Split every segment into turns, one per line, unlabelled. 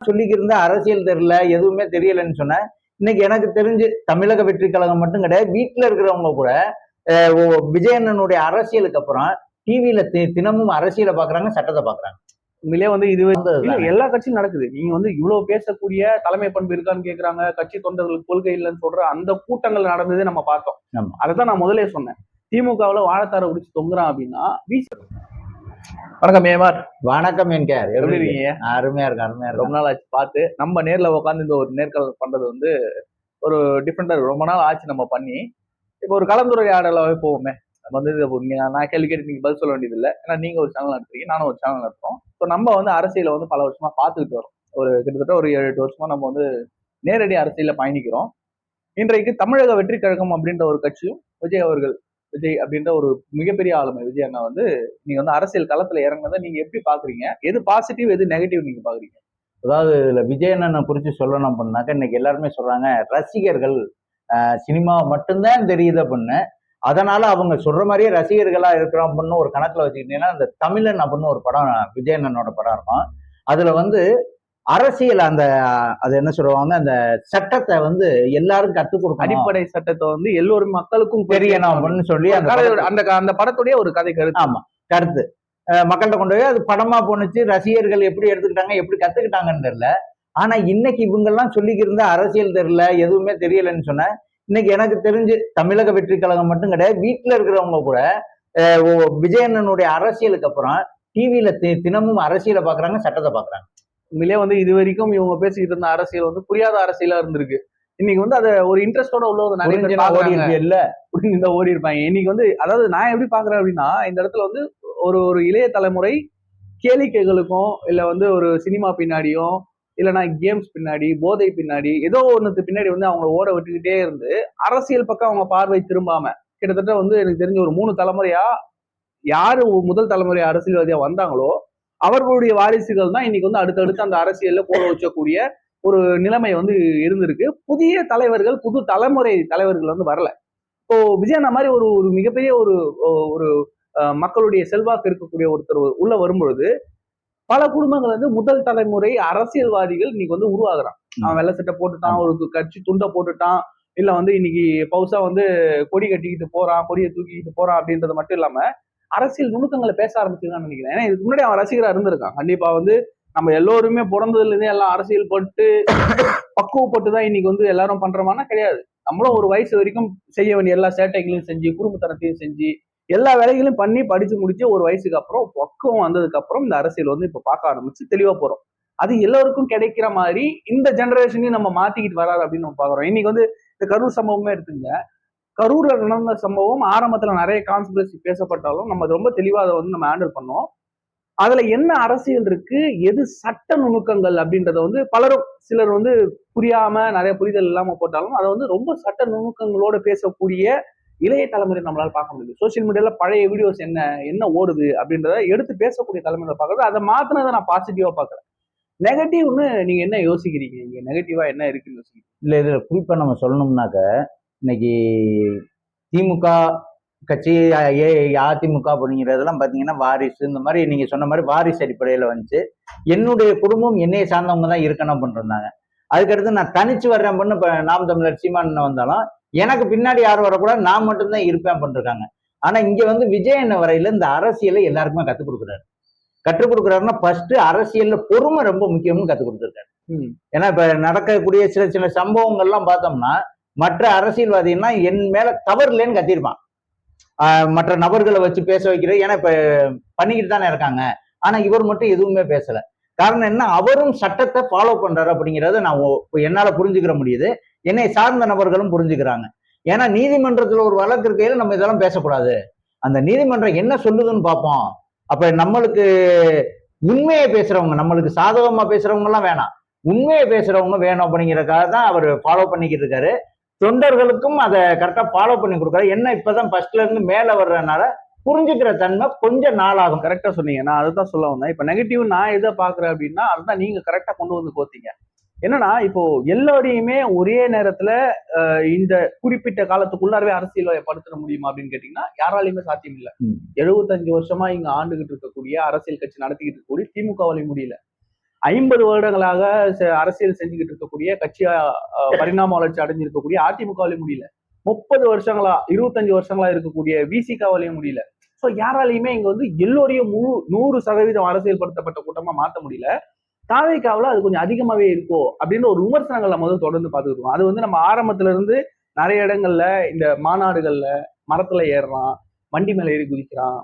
சொல்லிக்கிருந்த அரசியல் தெரியல எதுவுமே தெரியலன்னு சொன்னேன் இன்னைக்கு எனக்கு தெரிஞ்சு தமிழக வெற்றி கழகம் மட்டும் கிடையாது வீட்டுல இருக்கிறவங்க கூட விஜயண்ணனுடைய அரசியலுக்கு அப்புறம் டிவியில தினமும் அரசியலை பாக்குறாங்க சட்டத்தை பாக்குறாங்க.
உண்மையிலே வந்து இது
அதுதான்.
எல்லா கட்சியும் நடக்குது. நீங்க வந்து இவ்வளவு பேசக்கூடிய தலைமை பண்பு இருக்கான்னு கேக்குறாங்க கட்சி தொண்டர்களுக்கு கொள்கை இல்லைன்னு சொல்ற அந்த கூட்டங்கள் நடந்ததே நம்ம பார்த்தோம்.
ஆமா.
அதைத்தான் நான் முதலே சொன்னேன். திமுகவுல வாழைத்தார உடிச்சு தொங்குறான் அப்படின்னா வீச வணக்கம் ஏமார்.
வணக்கம் என் கேர்.
எப்படி இருக்கீங்க?
அருமையா இருக்கு அருமையா
ரொம்ப
இருக்கும்
நாள் ஆச்சு பார்த்து. நம்ம நேர்ல உட்காந்து இந்த ஒரு நேர்காணல் பண்றது வந்து ஒரு டிஃப்ரெண்டா ரொம்ப நாள் ஆச்சு நம்ம பண்ணி. இப்போ ஒரு கலந்துரையாடலாவே போவோமே. நம்ம வந்து நான் கேள்வி கேட்டு நீங்க பதில் சொல்ல வேண்டியது இல்லை ஏன்னா நீங்க ஒரு சேனல் நடத்துறீங்க நானும் ஒரு சேனல் நடத்துறோம் ஸோ நம்ம வந்து அரசியலை வந்து பல வருஷமா பார்த்துக்கிட்டு வரோம். ஒரு கிட்டத்தட்ட ஒரு ஏழு எட்டு வருஷமா நம்ம வந்து நேரடி அரசியல்ல பயணிக்கிறோம். இன்றைக்கு தமிழக வெற்றி கழகம் அப்படின்ற ஒரு கட்சியும் விஜய் அவர்கள் விஜய் அப்படின்ற ஒரு மிகப்பெரிய ஆளுமை. விஜய் அண்ணா வந்து நீங்க வந்து அரசியல் களத்துல இறங்குனதை நீங்க எப்படி பாக்குறீங்க? எது பாசிட்டிவ் எது நெகட்டிவ் நீங்க பாக்குறீங்க?
அதாவது இதுல விஜயண்ணனை குறித்து சொல்லணும் அப்படின்னாக்க இன்னைக்கு எல்லாருமே சொல்றாங்க ரசிகர்கள் சினிமா மட்டும்தான் தெரியுது அப்படின்னு. அதனால அவங்க சொல்ற மாதிரியே ரசிகர்களா இருக்கிறோம் அப்படின்னு ஒரு கணக்குல வச்சுக்கிட்டீங்கன்னா இந்த தமிழன் அப்படின்னு ஒரு படம் விஜயண்ணனோட படம் இருக்கும். அதுல வந்து அரசியல் அந்த அது என்ன சொல்லுவாங்க அந்த சட்டத்தை வந்து எல்லாரும் கத்துக் கொடுக்கணும்.
அடிப்படை சட்டத்தை வந்து எல்லோரும் மக்களுக்கும்
தெரியணும் அப்படின்னு சொல்லி அந்த
அந்த படத்துடைய ஒரு கதை கருத்து.
ஆமா கருத்து. மக்கள்கிட்ட கொண்டு போய் அது படமா போணுச்சு ரசிகர்கள் எப்படி எடுத்துக்கிட்டாங்க எப்படி கத்துக்கிட்டாங்கன்னு தெரியல. ஆனா இன்னைக்கு இவங்க எல்லாம் சொல்லிக்கிருந்த அரசியல் தெரியல எதுவுமே தெரியலன்னு சொன்ன இன்னைக்கு எனக்கு தெரிஞ்சு தமிழக வெற்றி கழகம் மட்டும் கிடையாது வீட்டுல இருக்கிறவங்க கூட விஜயண்ணனுடைய அரசியலுக்கு அப்புறம் டிவியில தினமும் அரசியலை பாக்குறாங்க சட்டத்தை பாக்குறாங்க.
உண்மையிலே வந்து இது வரைக்கும் இவங்க பேசிக்கிட்டு இருந்த அரசியல் வந்து புரியாத அரசியலா இருந்திருக்கு. இன்னைக்கு வந்து அதை ஒரு இன்ட்ரெஸ்டோட உள்ளவங்க நிறைய பேர்
ஓடி இல்ல?
இந்த ஓடி இருப்பாங்க இன்னைக்கு வந்து அதாவது நான் எப்படி பாக்குறேன் அப்படின்னா இந்த இடத்துல வந்து ஒரு ஒரு இளைய தலைமுறை கேளிக்கைகளுக்கும் இல்ல வந்து ஒரு சினிமா பின்னாடியும் இல்லைன்னா கேம்ஸ் பின்னாடி போதை பின்னாடி ஏதோ ஒண்ணுக்கு பின்னாடி வந்து அவங்க ஓட விட்டுக்கிட்டே இருந்து அரசியல் பக்கம் அவங்க பார்வை திரும்பாம கிட்டத்தட்ட வந்து எனக்கு தெரிஞ்ச ஒரு மூணு தலைமுறையா யாரு முதல் தலைமுறை அரசியல்வாதியா வந்தாங்களோ அவர்களுடைய வாரிசுகள் தான் இன்னைக்கு வந்து அடுத்தடுத்து அந்த அரசியல்ல போக வச்சக்கூடிய ஒரு நிலைமை வந்து இருந்திருக்கு. புதிய தலைவர்கள் புது தலைமுறை தலைவர்கள் வந்து வரல. இப்போ விஜயண்ணா மாதிரி ஒரு ஒரு மிகப்பெரிய ஒரு ஒரு மக்களுடைய செல்வாக்கு இருக்கக்கூடிய ஒருத்தர் உள்ள வரும்பொழுது பல குடும்பங்கள் வந்து முதல் தலைமுறை அரசியல்வாதிகள் இன்னைக்கு வந்து உருவாகிறான். அவன் வெள்ளை சட்டை போட்டுட்டான் ஒரு கட்சி துண்டை போட்டுட்டான் இல்ல வந்து இன்னைக்கு பவுசா வந்து கொடி கட்டிக்கிட்டு போறான் கொடியை தூக்கிக்கிட்டு போறான் அப்படின்றது மட்டும் இல்லாம அரசியல் நுணுக்கங்களை பேச ஆரம்பிச்சிருக்கான்னு நினைக்கிறேன். ஏன்னா இதுக்கு முன்னாடி அவன் ரசிகரா இருந்திருக்கான் கண்டிப்பா வந்து நம்ம எல்லோருமே பிறந்ததுல இருந்தே எல்லாம் அரசியல் பட்டு பக்குவப்பட்டு தான் இன்னைக்கு வந்து எல்லாரும் பண்றோமானா கிடையாது. நம்மளும் ஒரு வயசு வரைக்கும் செய்ய வேண்டிய எல்லா சேட்டைகளையும் செஞ்சு குடும்பத்தனத்தையும் செஞ்சு எல்லா வேலைகளையும் பண்ணி படிச்சு முடிச்சு ஒரு வயசுக்கு அப்புறம் பக்குவம் வந்ததுக்கு அப்புறம் இந்த அரசியல் வந்து இப்ப பார்க்க ஆரம்பிச்சு தெளிவா போறோம். அது எல்லாருக்கும் கிடைக்கிற மாதிரி இந்த ஜெனரேஷனையும் நம்ம மாத்திக்கிட்டு வராது அப்படின்னு நம்ம பாக்குறோம் இன்னைக்கு வந்து இந்த கரூர் சம்பவமே எடுத்துங்க. கரூர்ல நடந்த சம்பவம் ஆரம்பத்துல நிறைய கான்ஸ்பிரசி பேசப்பட்டாலும் நம்ம அது ரொம்ப தெளிவா அதை வந்து நம்ம ஹேண்டில் பண்ணோம். அதுல என்ன அரசியல் இருக்கு எது சட்ட நுணுக்கங்கள் அப்படின்றத வந்து பலரும் சிலர் வந்து புரியாம நிறைய புரிதல் இல்லாம போட்டாலும் அதை வந்து ரொம்ப சட்ட நுணுக்கங்களோட பேசக்கூடிய இளைய தலைமுறை நம்மளால பார்க்க முடியுது. சோசியல் மீடியால பழைய வீடியோஸ் என்ன என்ன ஓடுது அப்படின்றத எடுத்து பேசக்கூடிய தலைமுறை பார்க்கறது அதை மாத்தினதை நான் பாசிட்டிவா பார்க்குறேன். நெகட்டிவ்னு நீங்க என்ன யோசிக்கிறீங்க? இங்க நெகட்டிவா என்ன இருக்குன்னு யோசிக்கிறீங்க?
இல்ல இதுல குறிப்பா நம்ம சொல்லணும்னாக்க இன்னைக்கு திமுக கட்சி ஏ அதிமுக அப்படிங்கிறதெல்லாம் பாத்தீங்கன்னா வாரிசு. இந்த மாதிரி நீங்க சொன்ன மாதிரி வாரிசு அடிப்படையில வந்துச்சு. என்னுடைய குடும்பம் என்னைய சார்ந்தவங்க தான் இருக்கணும் பண்ணிருந்தாங்க அதுக்கடுத்து நான் தனிச்சு வர்றேன் பண்ணு இப்ப நாம் தமிழர் சீமான் வந்தாலும் எனக்கு பின்னாடி யாரும் வரக்கூடாது நான் மட்டும்தான் இருப்பேன் பண்ணிருக்காங்க ஆனா இங்க வந்து விஜய் என்ன வரையில இந்த அரசியலை எல்லாருக்குமே கத்துக் கொடுக்குறாரு. கற்றுக் கொடுக்குறாருன்னா ஃபர்ஸ்ட் அரசியல்ல பொறுமை ரொம்ப முக்கியம்னு கத்துக் கொடுத்துருக்காரு. ஏன்னா இப்ப நடக்கக்கூடிய சில சில சம்பவங்கள்லாம் பார்த்தோம்னா மற்ற அரசியல்வாதின்னா என் மேல தவறு இல்லைன்னு கத்திருப்பான். மற்ற நபர்களை வச்சு பேச வைக்கிறது. ஏன்னா இப்ப பண்ணிக்கிட்டு தானே இருக்காங்க. ஆனா இவர் மட்டும் எதுவுமே பேசல. காரணம் என்ன? அவரும் சட்டத்தை ஃபாலோ பண்றாரு அப்படிங்கறத நான் என்னால புரிஞ்சுக்கிற முடியுது. என்னை சார்ந்த நபர்களும் புரிஞ்சுக்கிறாங்க. ஏன்னா நீதிமன்றத்துல ஒரு வழக்கு இருக்கையில நம்ம இதெல்லாம் பேசக்கூடாது? அந்த நீதிமன்றம் என்ன சொல்லுதுன்னு பார்ப்போம். அப்ப நம்மளுக்கு உண்மையை பேசுறவங்க நம்மளுக்கு சாதகமா பேசுறவங்க எல்லாம் வேணாம். உண்மையை பேசுறவங்க வேணும் அப்படிங்கறதுக்காக தான் அவர் ஃபாலோ பண்ணிக்கிட்டு இருக்காரு. தொண்டர்களுக்கும் அதை கரெக்டா ஃபாலோ பண்ணி கொடுக்குறாரு என்ன இப்பதான் ஃபர்ஸ்ட்ல இருந்து மேல வர்றதுனால புரிஞ்சுக்கிற தன்மை கொஞ்சம் நாளாகும்.
கரெக்டா சொன்னீங்க. நான் அதுதான் சொல்ல வந்தேன். இப்ப நெகட்டிவ் நான் எதை பாக்குறேன் அப்படின்னா அதுதான் நீங்க கரெக்டா கொண்டு வந்து கோத்தீங்க. என்னன்னா இப்போ எல்லாரையுமே ஒரே நேரத்துல இந்த குறிப்பிட்ட காலத்துக்குள்ளாரவே அரசியல் படுத்த முடியுமா அப்படின்னு கேட்டீங்கன்னா யாராலையுமே சாத்தியம் இல்ல. எழுபத்தஞ்சு வருஷமா இங்க ஆண்டுகிட்டு இருக்கக்கூடிய அரசியல் கட்சி நடத்திக்கிட்டு இருக்கக்கூடிய திமுகவாலையும் முடியல. ஐம்பது வருடங்களாக அரசியல் செஞ்சுக்கிட்டு இருக்கக்கூடிய கட்சியா பரிணாம வளர்ச்சி அடைஞ்சிருக்கக்கூடிய அதிமுகவாலையும் முடியல. முப்பது வருஷங்களா இருபத்தஞ்சு வருஷங்களா இருக்கக்கூடிய விசிகாவாலையும் முடியல. ஸோ யாராலையுமே இங்க வந்து எல்லோரையும் முழு நூறு சதவீதம் அரசியல் படுத்தப்பட்ட கூட்டமா மாத்த முடியல. தாவேக்காவில் அது கொஞ்சம் அதிகமாவே இருக்கோ அப்படின்னு ஒரு விமர்சனங்கள் நம்ம வந்து தொடர்ந்து பார்த்துட்டு அது வந்து நம்ம ஆரம்பத்துல இருந்து நிறைய இடங்கள்ல இந்த மாநாடுகள்ல மரத்துல ஏறுறான் வண்டி மேல ஏறி குதிக்கிறான்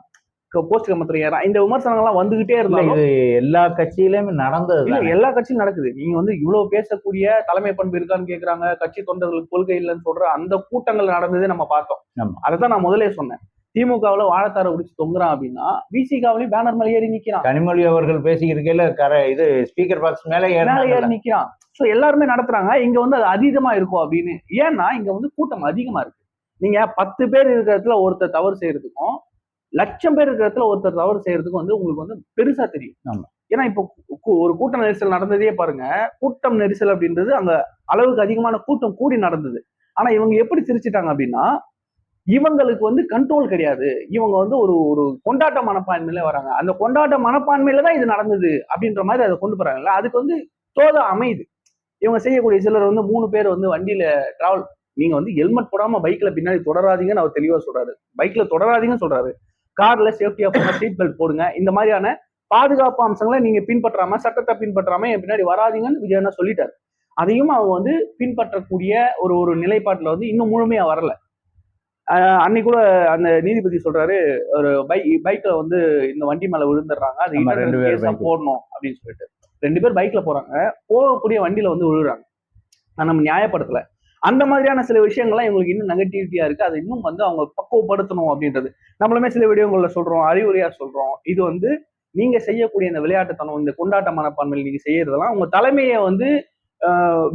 போஸ்ட் கம்பத்துல ஏறான் இந்த விமர்சனங்கள்லாம் வந்துகிட்டே இருந்தாலும்
இது எல்லா கட்சியிலுமே நடந்தது
எல்லா கட்சியும் நடக்குது. நீங்க வந்து இவ்வளவு பேசக்கூடிய தலைமை பண்பு இருக்கான்னு கேக்குறாங்க. கட்சி தொண்டர்களுக்கு கொள்கை இல்லைன்னு சொல்ற அந்த கூட்டங்கள் நடந்ததே நம்ம பார்த்தோம்.
ஆமா.
அதைத்தான் நான் முதலே சொன்னேன். திமுகவுல வாழைத்தார உடிச்சு தொங்குறான் அப்படின்னா விசிகாவிலையும் பேனர் மேல ஏறி நிக்கிறான்.
கனிமொழி அவர்கள் பேசிக்கிருக்கையில கர இது ஸ்பீக்கர் பாக்ஸ் மேல.
ஏறி நிக்கிறான். சோ எல்லாருமே நடத்துறாங்க. இங்க வந்து அது அதீதமா இருக்கும் அப்படின்னு. ஏன்னா இங்க வந்து கூட்டம் அதிகமா இருக்கு. நீங்க பத்து பேர் இருக்கிற இடத்துல ஒருத்தர் தவறு செய்யறதுக்கும் லட்சம் பேர் இருக்கிற இடத்துல ஒருத்தர் தவறு செய்யறதுக்கும் வந்து உங்களுக்கு வந்து பெருசா தெரியும். ஏன்னா இப்போ ஒரு கூட்ட நெரிசல் நடந்ததே பாருங்க. கூட்டம் நெரிசல் அப்படின்றது அங்க அளவுக்கு அதிகமான கூட்டம் கூடி நடந்தது. ஆனா இவங்க எப்படி சிரிச்சிட்டாங்க அப்படின்னா இவங்களுக்கு வந்து கண்ட்ரோல் கிடையாது. இவங்க வந்து ஒரு ஒரு கொண்டாட்ட மனப்பான்மையில வராங்க. அந்த கொண்டாட்ட மனப்பான்மையில தான் இது நடந்தது அப்படின்ற மாதிரி அதை கொண்டு போறாங்கல்ல. அதுக்கு வந்து தோதா அமையுது. இவங்க செய்யக்கூடிய சிலர் வந்து மூணு பேர் வந்து வண்டியில டிராவல் நீங்க வந்து ஹெல்மெட் போடாம பைக்ல பின்னாடி தொடராதீங்கன்னு அவர் தெளிவா சொல்றாரு. பைக்ல தொடராதீங்கன்னு சொல்றாரு. கார்ல சேஃப்டியா போங்க சீட் பெல்ட் போடுங்க. இந்த மாதிரியான பாதுகாப்பு அம்சங்களை நீங்க பின்பற்றாம சட்டத்தை பின்பற்றாம என் பின்னாடி வராதீங்கன்னு விஜயண்ணா சொல்லிட்டாரு. அதையும் அவங்க வந்து பின்பற்றக்கூடிய ஒரு ஒரு நிலைப்பாட்டுல வந்து இன்னும் முழுமையா வரல. ஆஹ் அன்னைக்கு கூட அந்த நீதிபதி சொல்றாரு ஒரு பைக் பைக்ல வந்து இந்த வண்டி மேல விழுந்துடுறாங்க. அது. போடணும் அப்படின்னு சொல்லிட்டு. ரெண்டு பேர் பைக்ல போறாங்க. போகக்கூடிய வண்டியில வந்து விழுறாங்க நம்ம நியாயப்படுத்தல. அந்த மாதிரியான சில விஷயங்கள்லாம் இவங்களுக்கு இன்னும் நெகட்டிவிட்டியா இருக்கு. அதை இன்னும் வந்து அவங்க பக்குவப்படுத்தணும் அப்படின்றது. நம்மளுமே சில வீடியோங்கள்ல சொல்றோம் அறிவுரையா சொல்றோம். இது வந்து நீங்க செய்யக்கூடிய இந்த விளையாட்டுத்தனம் இந்த கொண்டாட்ட மனப்பான்மையில் நீங்க செய்யறதெல்லாம் உங்க தலைமையை வந்து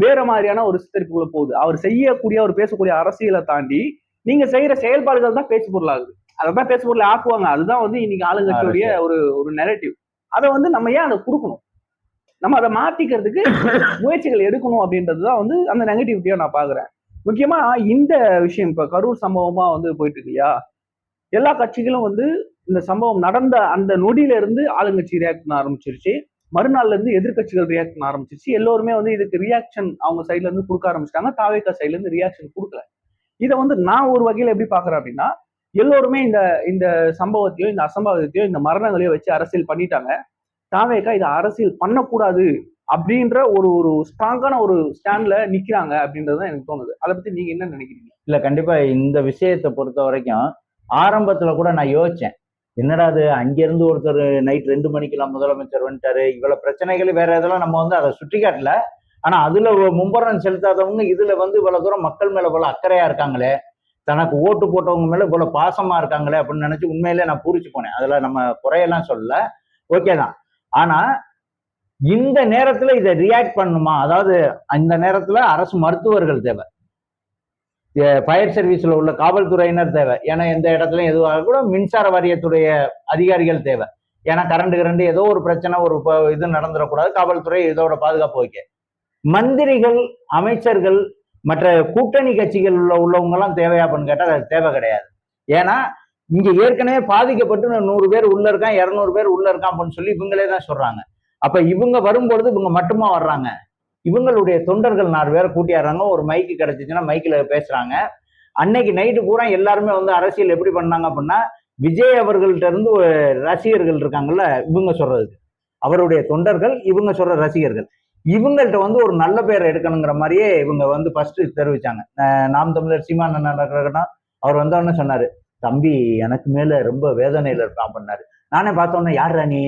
வேற மாதிரியான ஒரு சித்தரிப்புக்குள்ள போகுது. அவர் செய்யக்கூடிய அவர் பேசக்கூடிய அரசியலை தாண்டி நீங்க செய்யற செயல்பாடுகள் தான் பேச்சு பொருளாகுது. அதை தான் பேச்சு பொருள் ஆக்குவாங்க. அதுதான் வந்து இன்னைக்கு ஆளுங்கட்சியுடைய ஒரு ஒரு நெரட்டிவ் அதை வந்து நம்ம ஏன் அதை கொடுக்கணும்? நம்ம அதை மாத்திக்கிறதுக்கு முயற்சிகள் எடுக்கணும் அப்படின்றது தான் வந்து அந்த நெகட்டிவிட்டியா நான் பாக்குறேன் முக்கியமா இந்த விஷயம் இப்ப கரூர் சம்பவமா வந்து போயிட்டு இருக்கு இல்லையா எல்லா கட்சிகளும் வந்து இந்த சம்பவம் நடந்த அந்த நொடியில இருந்து ஆளுங்கட்சி ரியாக்ட் பண்ண ஆரம்பிச்சிருச்சு. மறுநாள்ல இருந்து எதிர்க்கட்சிகள் ரியாக்ட் பண்ண ஆரம்பிச்சிருச்சு. எல்லோருமே வந்து இதுக்கு ரியாக்ஷன் அவங்க சைட்ல இருந்து கொடுக்க ஆரம்பிச்சிட்டாங்க. தாவேக்கா சைட்ல இருந்து ரியாக்ஷன் கொடுக்கல. இதை வந்து நான் ஒரு வகையில எப்படி பாக்குறேன் அப்படின்னா எல்லோருமே இந்த இந்த சம்பவத்தையோ இந்த அசம்பாவிதத்தையோ இந்த மரணங்களையோ வச்சு அரசியல் பண்ணிட்டாங்க. தாவேக்கா இதை அரசியல் பண்ணக்கூடாது அப்படின்ற ஒரு ஒரு ஸ்ட்ராங்கான ஒரு ஸ்டாண்ட்ல நிக்கிறாங்க அப்படின்றது தான் எனக்கு தோணுது. அதை பத்தி நீங்க என்ன நினைக்கிறீங்க?
இல்ல கண்டிப்பா இந்த விஷயத்தை பொறுத்த வரைக்கும் ஆரம்பத்துல கூட நான் யோசிச்சேன். என்னடா அது அங்கிருந்து ஒருத்தர் நைட் ரெண்டு மணிக்கெல்லாம் முதலமைச்சர் வந்துட்டாரு இவ்வளவு பிரச்சனைகள் வேற இதெல்லாம் நம்ம வந்து அதை சுட்டி காட்டல ஆனா அதுல ஒரு மும்பரம் செலுத்தாதவங்க இதுல வந்து இவ்வளவு தூரம் மக்கள் மேல இவ்வளவு அக்கறையா இருக்காங்களே தனக்கு ஓட்டு போட்டவங்க மேல இவ்வளவு பாசமா இருக்காங்களே அப்படின்னு நினைச்சு உண்மையிலே நான் பூரிச்சு போனேன். அதுல நம்ம குறையெல்லாம் சொல்லல. ஓகே தான். ஆனா இந்த நேரத்துல இதை ரியாக்ட் பண்ணுமா? அதாவது அந்த நேரத்துல அரசு மருத்துவர்கள் தேவை. ஃபயர் சர்வீஸ்ல உள்ள காவல்துறையினர் தேவை. ஏன்னா எந்த இடத்துலயும் எதுவாக கூட மின்சார வாரியத்துடைய அதிகாரிகள் தேவை. ஏன்னா கரண்ட் கரண்ட் ஏதோ ஒரு பிரச்சனை ஒரு இது நடந்துடக்கூடாது. காவல்துறை இதோட பாதுகாப்பு வைக்க மந்திரிகள் அமைச்சர்கள் மற்ற கூட்டணி கட்சிகள் உள்ள உள்ளவங்க எல்லாம் தேவையா அப்படின்னு கேட்டால் அது தேவை கிடையாது. ஏன்னா இங்க ஏற்கனவே பாதிக்கப்பட்டு நூறு பேர் உள்ள இருக்கான் இரநூறு பேர் உள்ள இருக்கான் அப்படின்னு சொல்லி இவங்களே தான் சொல்றாங்க. அப்ப இவங்க வரும்பொழுது இவங்க மட்டுமா வர்றாங்க? இவங்களுடைய தொண்டர்கள் நாலு பேரை கூட்டியாடுறாங்க. ஒரு மைக்கு கிடைச்சிச்சுன்னா மைக்கில் பேசுறாங்க. அன்னைக்கு நைட்டு பூரா எல்லாருமே வந்து அரசியல் எப்படி பண்ணாங்க அப்படின்னா விஜய் அவர்கள்ட்ட இருந்து ஒரு ரசிகர்கள் இருக்காங்கல்ல இவங்க சொல்றதுக்கு. அவருடைய தொண்டர்கள் இவங்க சொல்ற ரசிகர்கள். இவங்கள்ட்ட வந்து ஒரு நல்ல பேர் எடுக்கணுங்கிற மாதிரியே இவங்க வந்து ஃபர்ஸ்ட் தெரிவிச்சாங்க. நாம் தமிழர் சீமான அண்ணன் அவர் வந்தோடனே சொன்னாரு. தம்பி எனக்கு மேல ரொம்ப வேதனையில இருக்கான் அப்படின்னாரு. நானே பார்த்தோன்னே யார் நீ?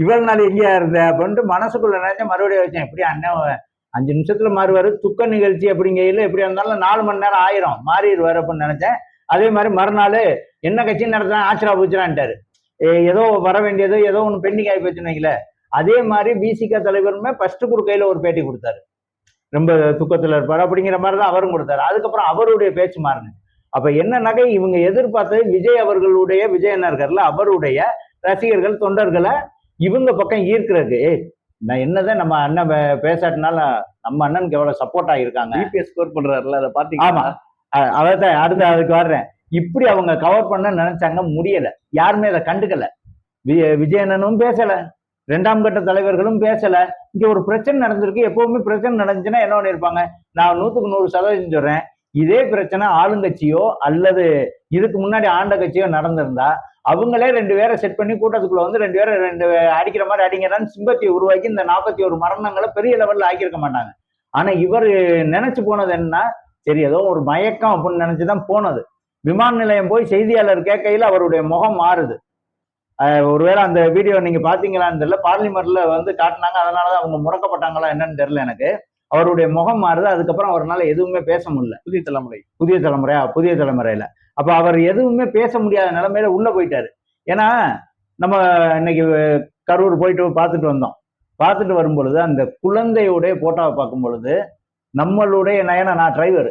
இவ்வளவு நாள் எங்கேயா இருந்த? அப்படின்ட்டு மனசுக்குள்ள நினைச்ச மறுபடியும் வச்சேன் எப்படி அண்ணன் அஞ்சு நிமிஷத்துல மாறுவாரு துக்க நிகழ்ச்சி அப்படிங்கையில எப்படி இருந்தாலும் நாலு மணி நேரம் ஆயிரும் மாறிடுவாரு அப்படின்னு நினைச்சேன். அதே மாதிரி மறுநாள் என்ன கட்சி நடத்தினா ஆச்சரா பூச்சரான்ட்டாரு. ஏதோ வர வேண்டியது ஏதோ ஒன்று பெண்டிங் ஆகி போச்சுன்னு வைங்களேன். அதே மாதிரி பிசிக தலைவருமே ஃபர்ஸ்ட் கையில ஒரு பேட்டி கொடுத்தாரு. ரொம்ப துக்கத்துல இருப்பாரு அப்படிங்கிற மாதிரி தான் அவரும் கொடுத்தாரு. அதுக்கப்புறம் அவருடைய பேச்சு மாறினது. அப்ப என்னன்னாக்க இவங்க எதிர்பார்த்தது விஜய் அவர்களுடைய விஜய் என்ன இருக்கார்ல அவருடைய ரசிகர்கள் தொண்டர்களை இவங்க பக்கம் ஈர்க்கிறதுக்கு ஏய் நான் என்னதான் நம்ம அண்ணன் பேசாட்டினால நம்ம அண்ணனுக்கு எவ்வளவு சப்போர்ட் ஆகியிருக்காங்க?
பிபிஎஸ் ஸ்கோர் பண்றாருல அதை பாத்தீங்க
ஆமா. அதான் அடுத்து அதுக்கு வர்றேன். இப்படி அவங்க கவர் பண்ண நினைச்சாங்க முடியல. யாருமே அதை கண்டுக்கல. வி- விஜயண்ணனும் பேசல. ரெண்டாம் கட்ட தலைவர்களும் பேசல. இங்க ஒரு பிரச்சனை நடந்திருக்கு. எப்பவுமே பிரச்சனை நடந்துச்சுன்னா என்ன பண்ணிருப்பாங்க நான் நூத்துக்கு நூறு சதவீதம் சொல்றேன். இதே பிரச்சனை ஆளுங்கட்சியோ அல்லது இதுக்கு முன்னாடி ஆண்ட கட்சியோ நடந்திருந்தா அவங்களே ரெண்டு பேரை செட் பண்ணி கூட்டத்துக்குள்ள வந்து ரெண்டு பேரை ரெண்டு அடிக்கிற மாதிரி அடிங்கிறான்னு சிம்பத்தி உருவாக்கி இந்த நாற்பத்தி ஒரு மரணங்களை பெரிய லெவல்ல ஆக்கியிருக்க மாட்டாங்க. ஆனா இவர் நினைச்சு போனது என்னன்னா சரி ஏதோ ஒரு மயக்கம் அப்படின்னு நினைச்சுதான் போனது. விமான நிலையம் போய் செய்தியாளர் கேட்கையில் அவருடைய முகம் மாறுது. ஒருவேளை அந்த வீடியோ நீங்க பாத்தீங்களான்னு தெரியல. பார்லிமெண்ட்ல வந்து காட்டினாங்க. அதனாலதான் அவங்க முடக்கப்பட்டாங்களா என்னன்னு தெரியல எனக்கு. அவருடைய முகம் மாறுது அதுக்கப்புறம் அவரால் எதுவுமே பேச முடியல.
புதிய தலைமுறை.
புதிய தலைமுறையா புதிய தலைமுறையில. அப்ப அவர் எதுவுமே பேச முடியாத நிலைமையில உள்ள போயிட்டாரு. ஏன்னா நம்ம இன்னைக்கு கரூர் போயிட்டு பார்த்துட்டு வந்தோம். பார்த்துட்டு வரும் பொழுது அந்த குழந்தையுடைய போட்டோவை பார்க்கும் பொழுது நம்மளுடைய நயன நான் டிரைவர்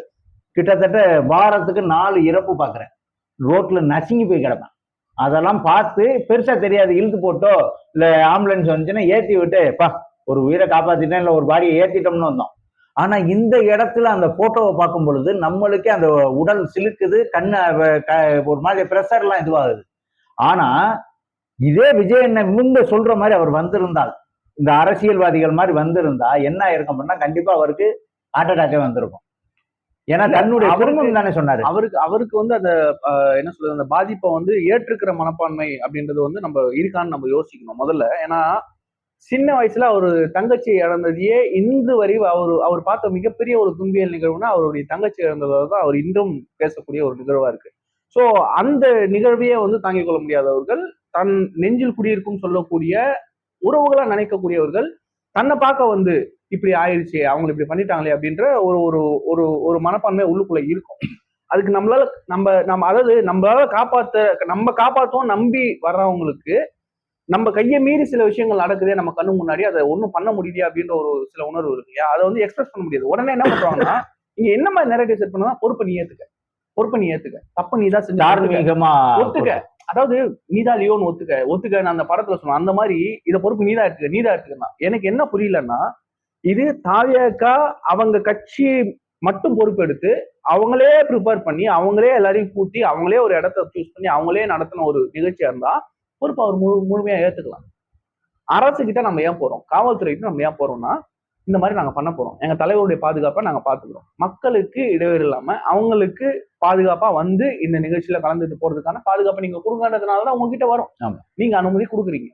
கிட்டத்தட்ட வாரத்துக்கு நாலு இறப்பு பார்க்குறேன். ரோட்ல நசுங்கி போய் கிடப்பேன். அதெல்லாம் பார்த்து பெருசா தெரியாது. இழுத்து போட்டோ இல்ல ஆம்புலன்ஸ் வந்துச்சுன்னா ஏத்தி விட்டு பா ஒரு உயிரை காப்பாத்திட்டேன் இல்ல ஒரு பாடியை ஏத்திட்டோம்னு வந்தோம். ஆனா இந்த இடத்துல அந்த போட்டோவை பார்க்கும் பொழுது நம்மளுக்கே அந்த உடல் சிலுக்குது கண்ணு ஒரு மாதிரி ப்ரெஷர் எல்லாம் இதுவாகுது. ஆனா இதே விஜய் என்ன முன்பு சொல்ற மாதிரி அவர் வந்திருந்தால் இந்த அரசியல்வாதிகள் மாதிரி வந்திருந்தா என்ன ஆயிருக்கும் அப்படின்னா கண்டிப்பா அவருக்கு ஹார்ட் அட்டாக்கே வந்திருக்கும். ஏன்னா தன்னுடைய குடும்பம் தானே சொன்னாரு.
அவருக்கு அவருக்கு வந்து அந்த என்ன சொல்றது அந்த பாதிப்பை வந்து ஏற்றுக்கிற மனப்பான்மை அப்படின்றது வந்து நம்ம இருக்கான்னு நம்ம யோசிக்கணும் முதல்ல. ஏன்னா சின்ன வயசுல அவர் தங்கச்சி இழந்ததையே இன்று வரை அவர் அவர் பார்த்த மிகப்பெரிய ஒரு துன்பியல் நிகழ்வுனா அவருடைய தங்கச்சி இழந்ததாக தான் அவர் இன்றும் பேசக்கூடிய ஒரு நிகழ்வா இருக்கு. ஸோ அந்த நிகழ்வையே வந்து தாங்கிக் கொள்ள முடியாதவர்கள் தன் நெஞ்சில் குடியிருக்கும் சொல்லக்கூடிய உறவுகளா நினைக்கக்கூடியவர்கள் தன்னை பார்க்க வந்து இப்படி ஆயிடுச்சு அவங்க இப்படி பண்ணிட்டாங்களே அப்படின்ற ஒரு ஒரு ஒரு ஒரு மனப்பான்மை உள்ளுக்குள்ள இருக்கும். அதுக்கு நம்மளால நம்ம நம்ம அதாவது நம்மளால காப்பாத்த நம்ம காப்பாத்துவோம் நம்பி வர்றவங்களுக்கு நம்ம கையை மீறி சில விஷயங்கள் நடக்குதே நம்ம கண்ணு முன்னாடி அதை ஒன்றும் பண்ண முடியலையா அப்படின்ற ஒரு சில உணர்வு இருக்கு இல்லையா? அதை வந்து எக்ஸ்பிரஸ் பண்ண முடியாது. உடனே என்ன பண்றாங்கன்னா நீங்க என்ன மாதிரி நிறைய செட் பண்ணா பொறுப்பை நீ ஏத்துக்க. பொறுப்பை நீ ஏத்துக்க. தப்பு நீ தான் செஞ்சு ஒத்துக்க. அதாவது நீதான் லியோன் ஒத்துக்க. ஒத்துக்க நான் அந்த படத்துல சொன்னேன் அந்த மாதிரி இத பொறுப்பு நீதான் எடுத்துக்க நீதான் எடுத்துக்கனா எனக்கு என்ன புரியலன்னா இது தாவியக்கா அவங்க கட்சி மட்டும் பொறுப்பெடுத்து அவங்களே ப்ரிப்பேர் பண்ணி அவங்களே எல்லாரையும் கூட்டி அவங்களே ஒரு இடத்த சூஸ் பண்ணி அவங்களே நடத்தின ஒரு நிகழ்ச்சியா இருந்தா பொறுப்பு அவர் முழு முழுமையா ஏத்துக்கலாம். அரசு கிட்ட நம்ம ஏன் போறோம்? காவல்துறை கிட்ட நம்ம ஏன் போறோம்னா இந்த மாதிரி நாங்க பண்ண போறோம். எங்க தலைவருடைய பாதுகாப்பை நாங்க பாத்துக்கிறோம். மக்களுக்கு இடையூறு இல்லாம அவங்களுக்கு பாதுகாப்பா வந்து இந்த நிகழ்ச்சியில கலந்துட்டு போறதுக்கான பாதுகாப்பை நீங்க கொடுங்கன்றதுனால தான் உங்ககிட்ட வரும்.
ஆமா.
நீங்க அனுமதி கொடுக்குறீங்க.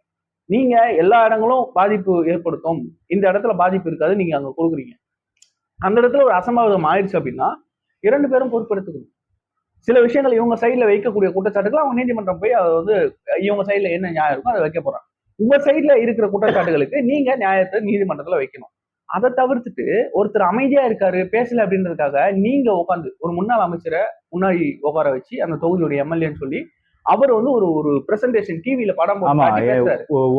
நீங்க எல்லா இடங்களும் பாதிப்பு ஏற்படுத்தும். இந்த இடத்துல பாதிப்பு இருக்காது நீங்க அங்க கொடுக்குறீங்க. அந்த இடத்துல ஒரு அசம்பாவிதம் ஆயிடுச்சு அப்படின்னா இரண்டு பேரும் பொறுப்பெடுத்துக்கணும். சில விஷயங்கள் இவங்க சைட்ல வைக்கக்கூடிய குற்றச்சாட்டுகள் அவங்க நீதிமன்றம் போய் அதை வந்து இவங்க சைட்ல என்ன நியாயம் இருக்கோ அதை வைக்க போறாங்க. உங்க சைட்ல இருக்கிற குற்றச்சாட்டுகளுக்கு நீங்க நியாயத்தை நீதிமன்றத்துல வைக்கணும். அதை தவிர்த்துட்டு ஒருத்தர் அமைதியா இருக்காரு பேசல அப்படின்றதுக்காக நீங்க உட்காந்து ஒரு முன்னாள் அமைச்சரை முன்னாடி உட்கார வச்சு அந்த தொகுதியுடைய எம்எல்ஏன்னு சொல்லி அவர் வந்து ஒரு ஒரு பிரசன்டேஷன் டிவில படம்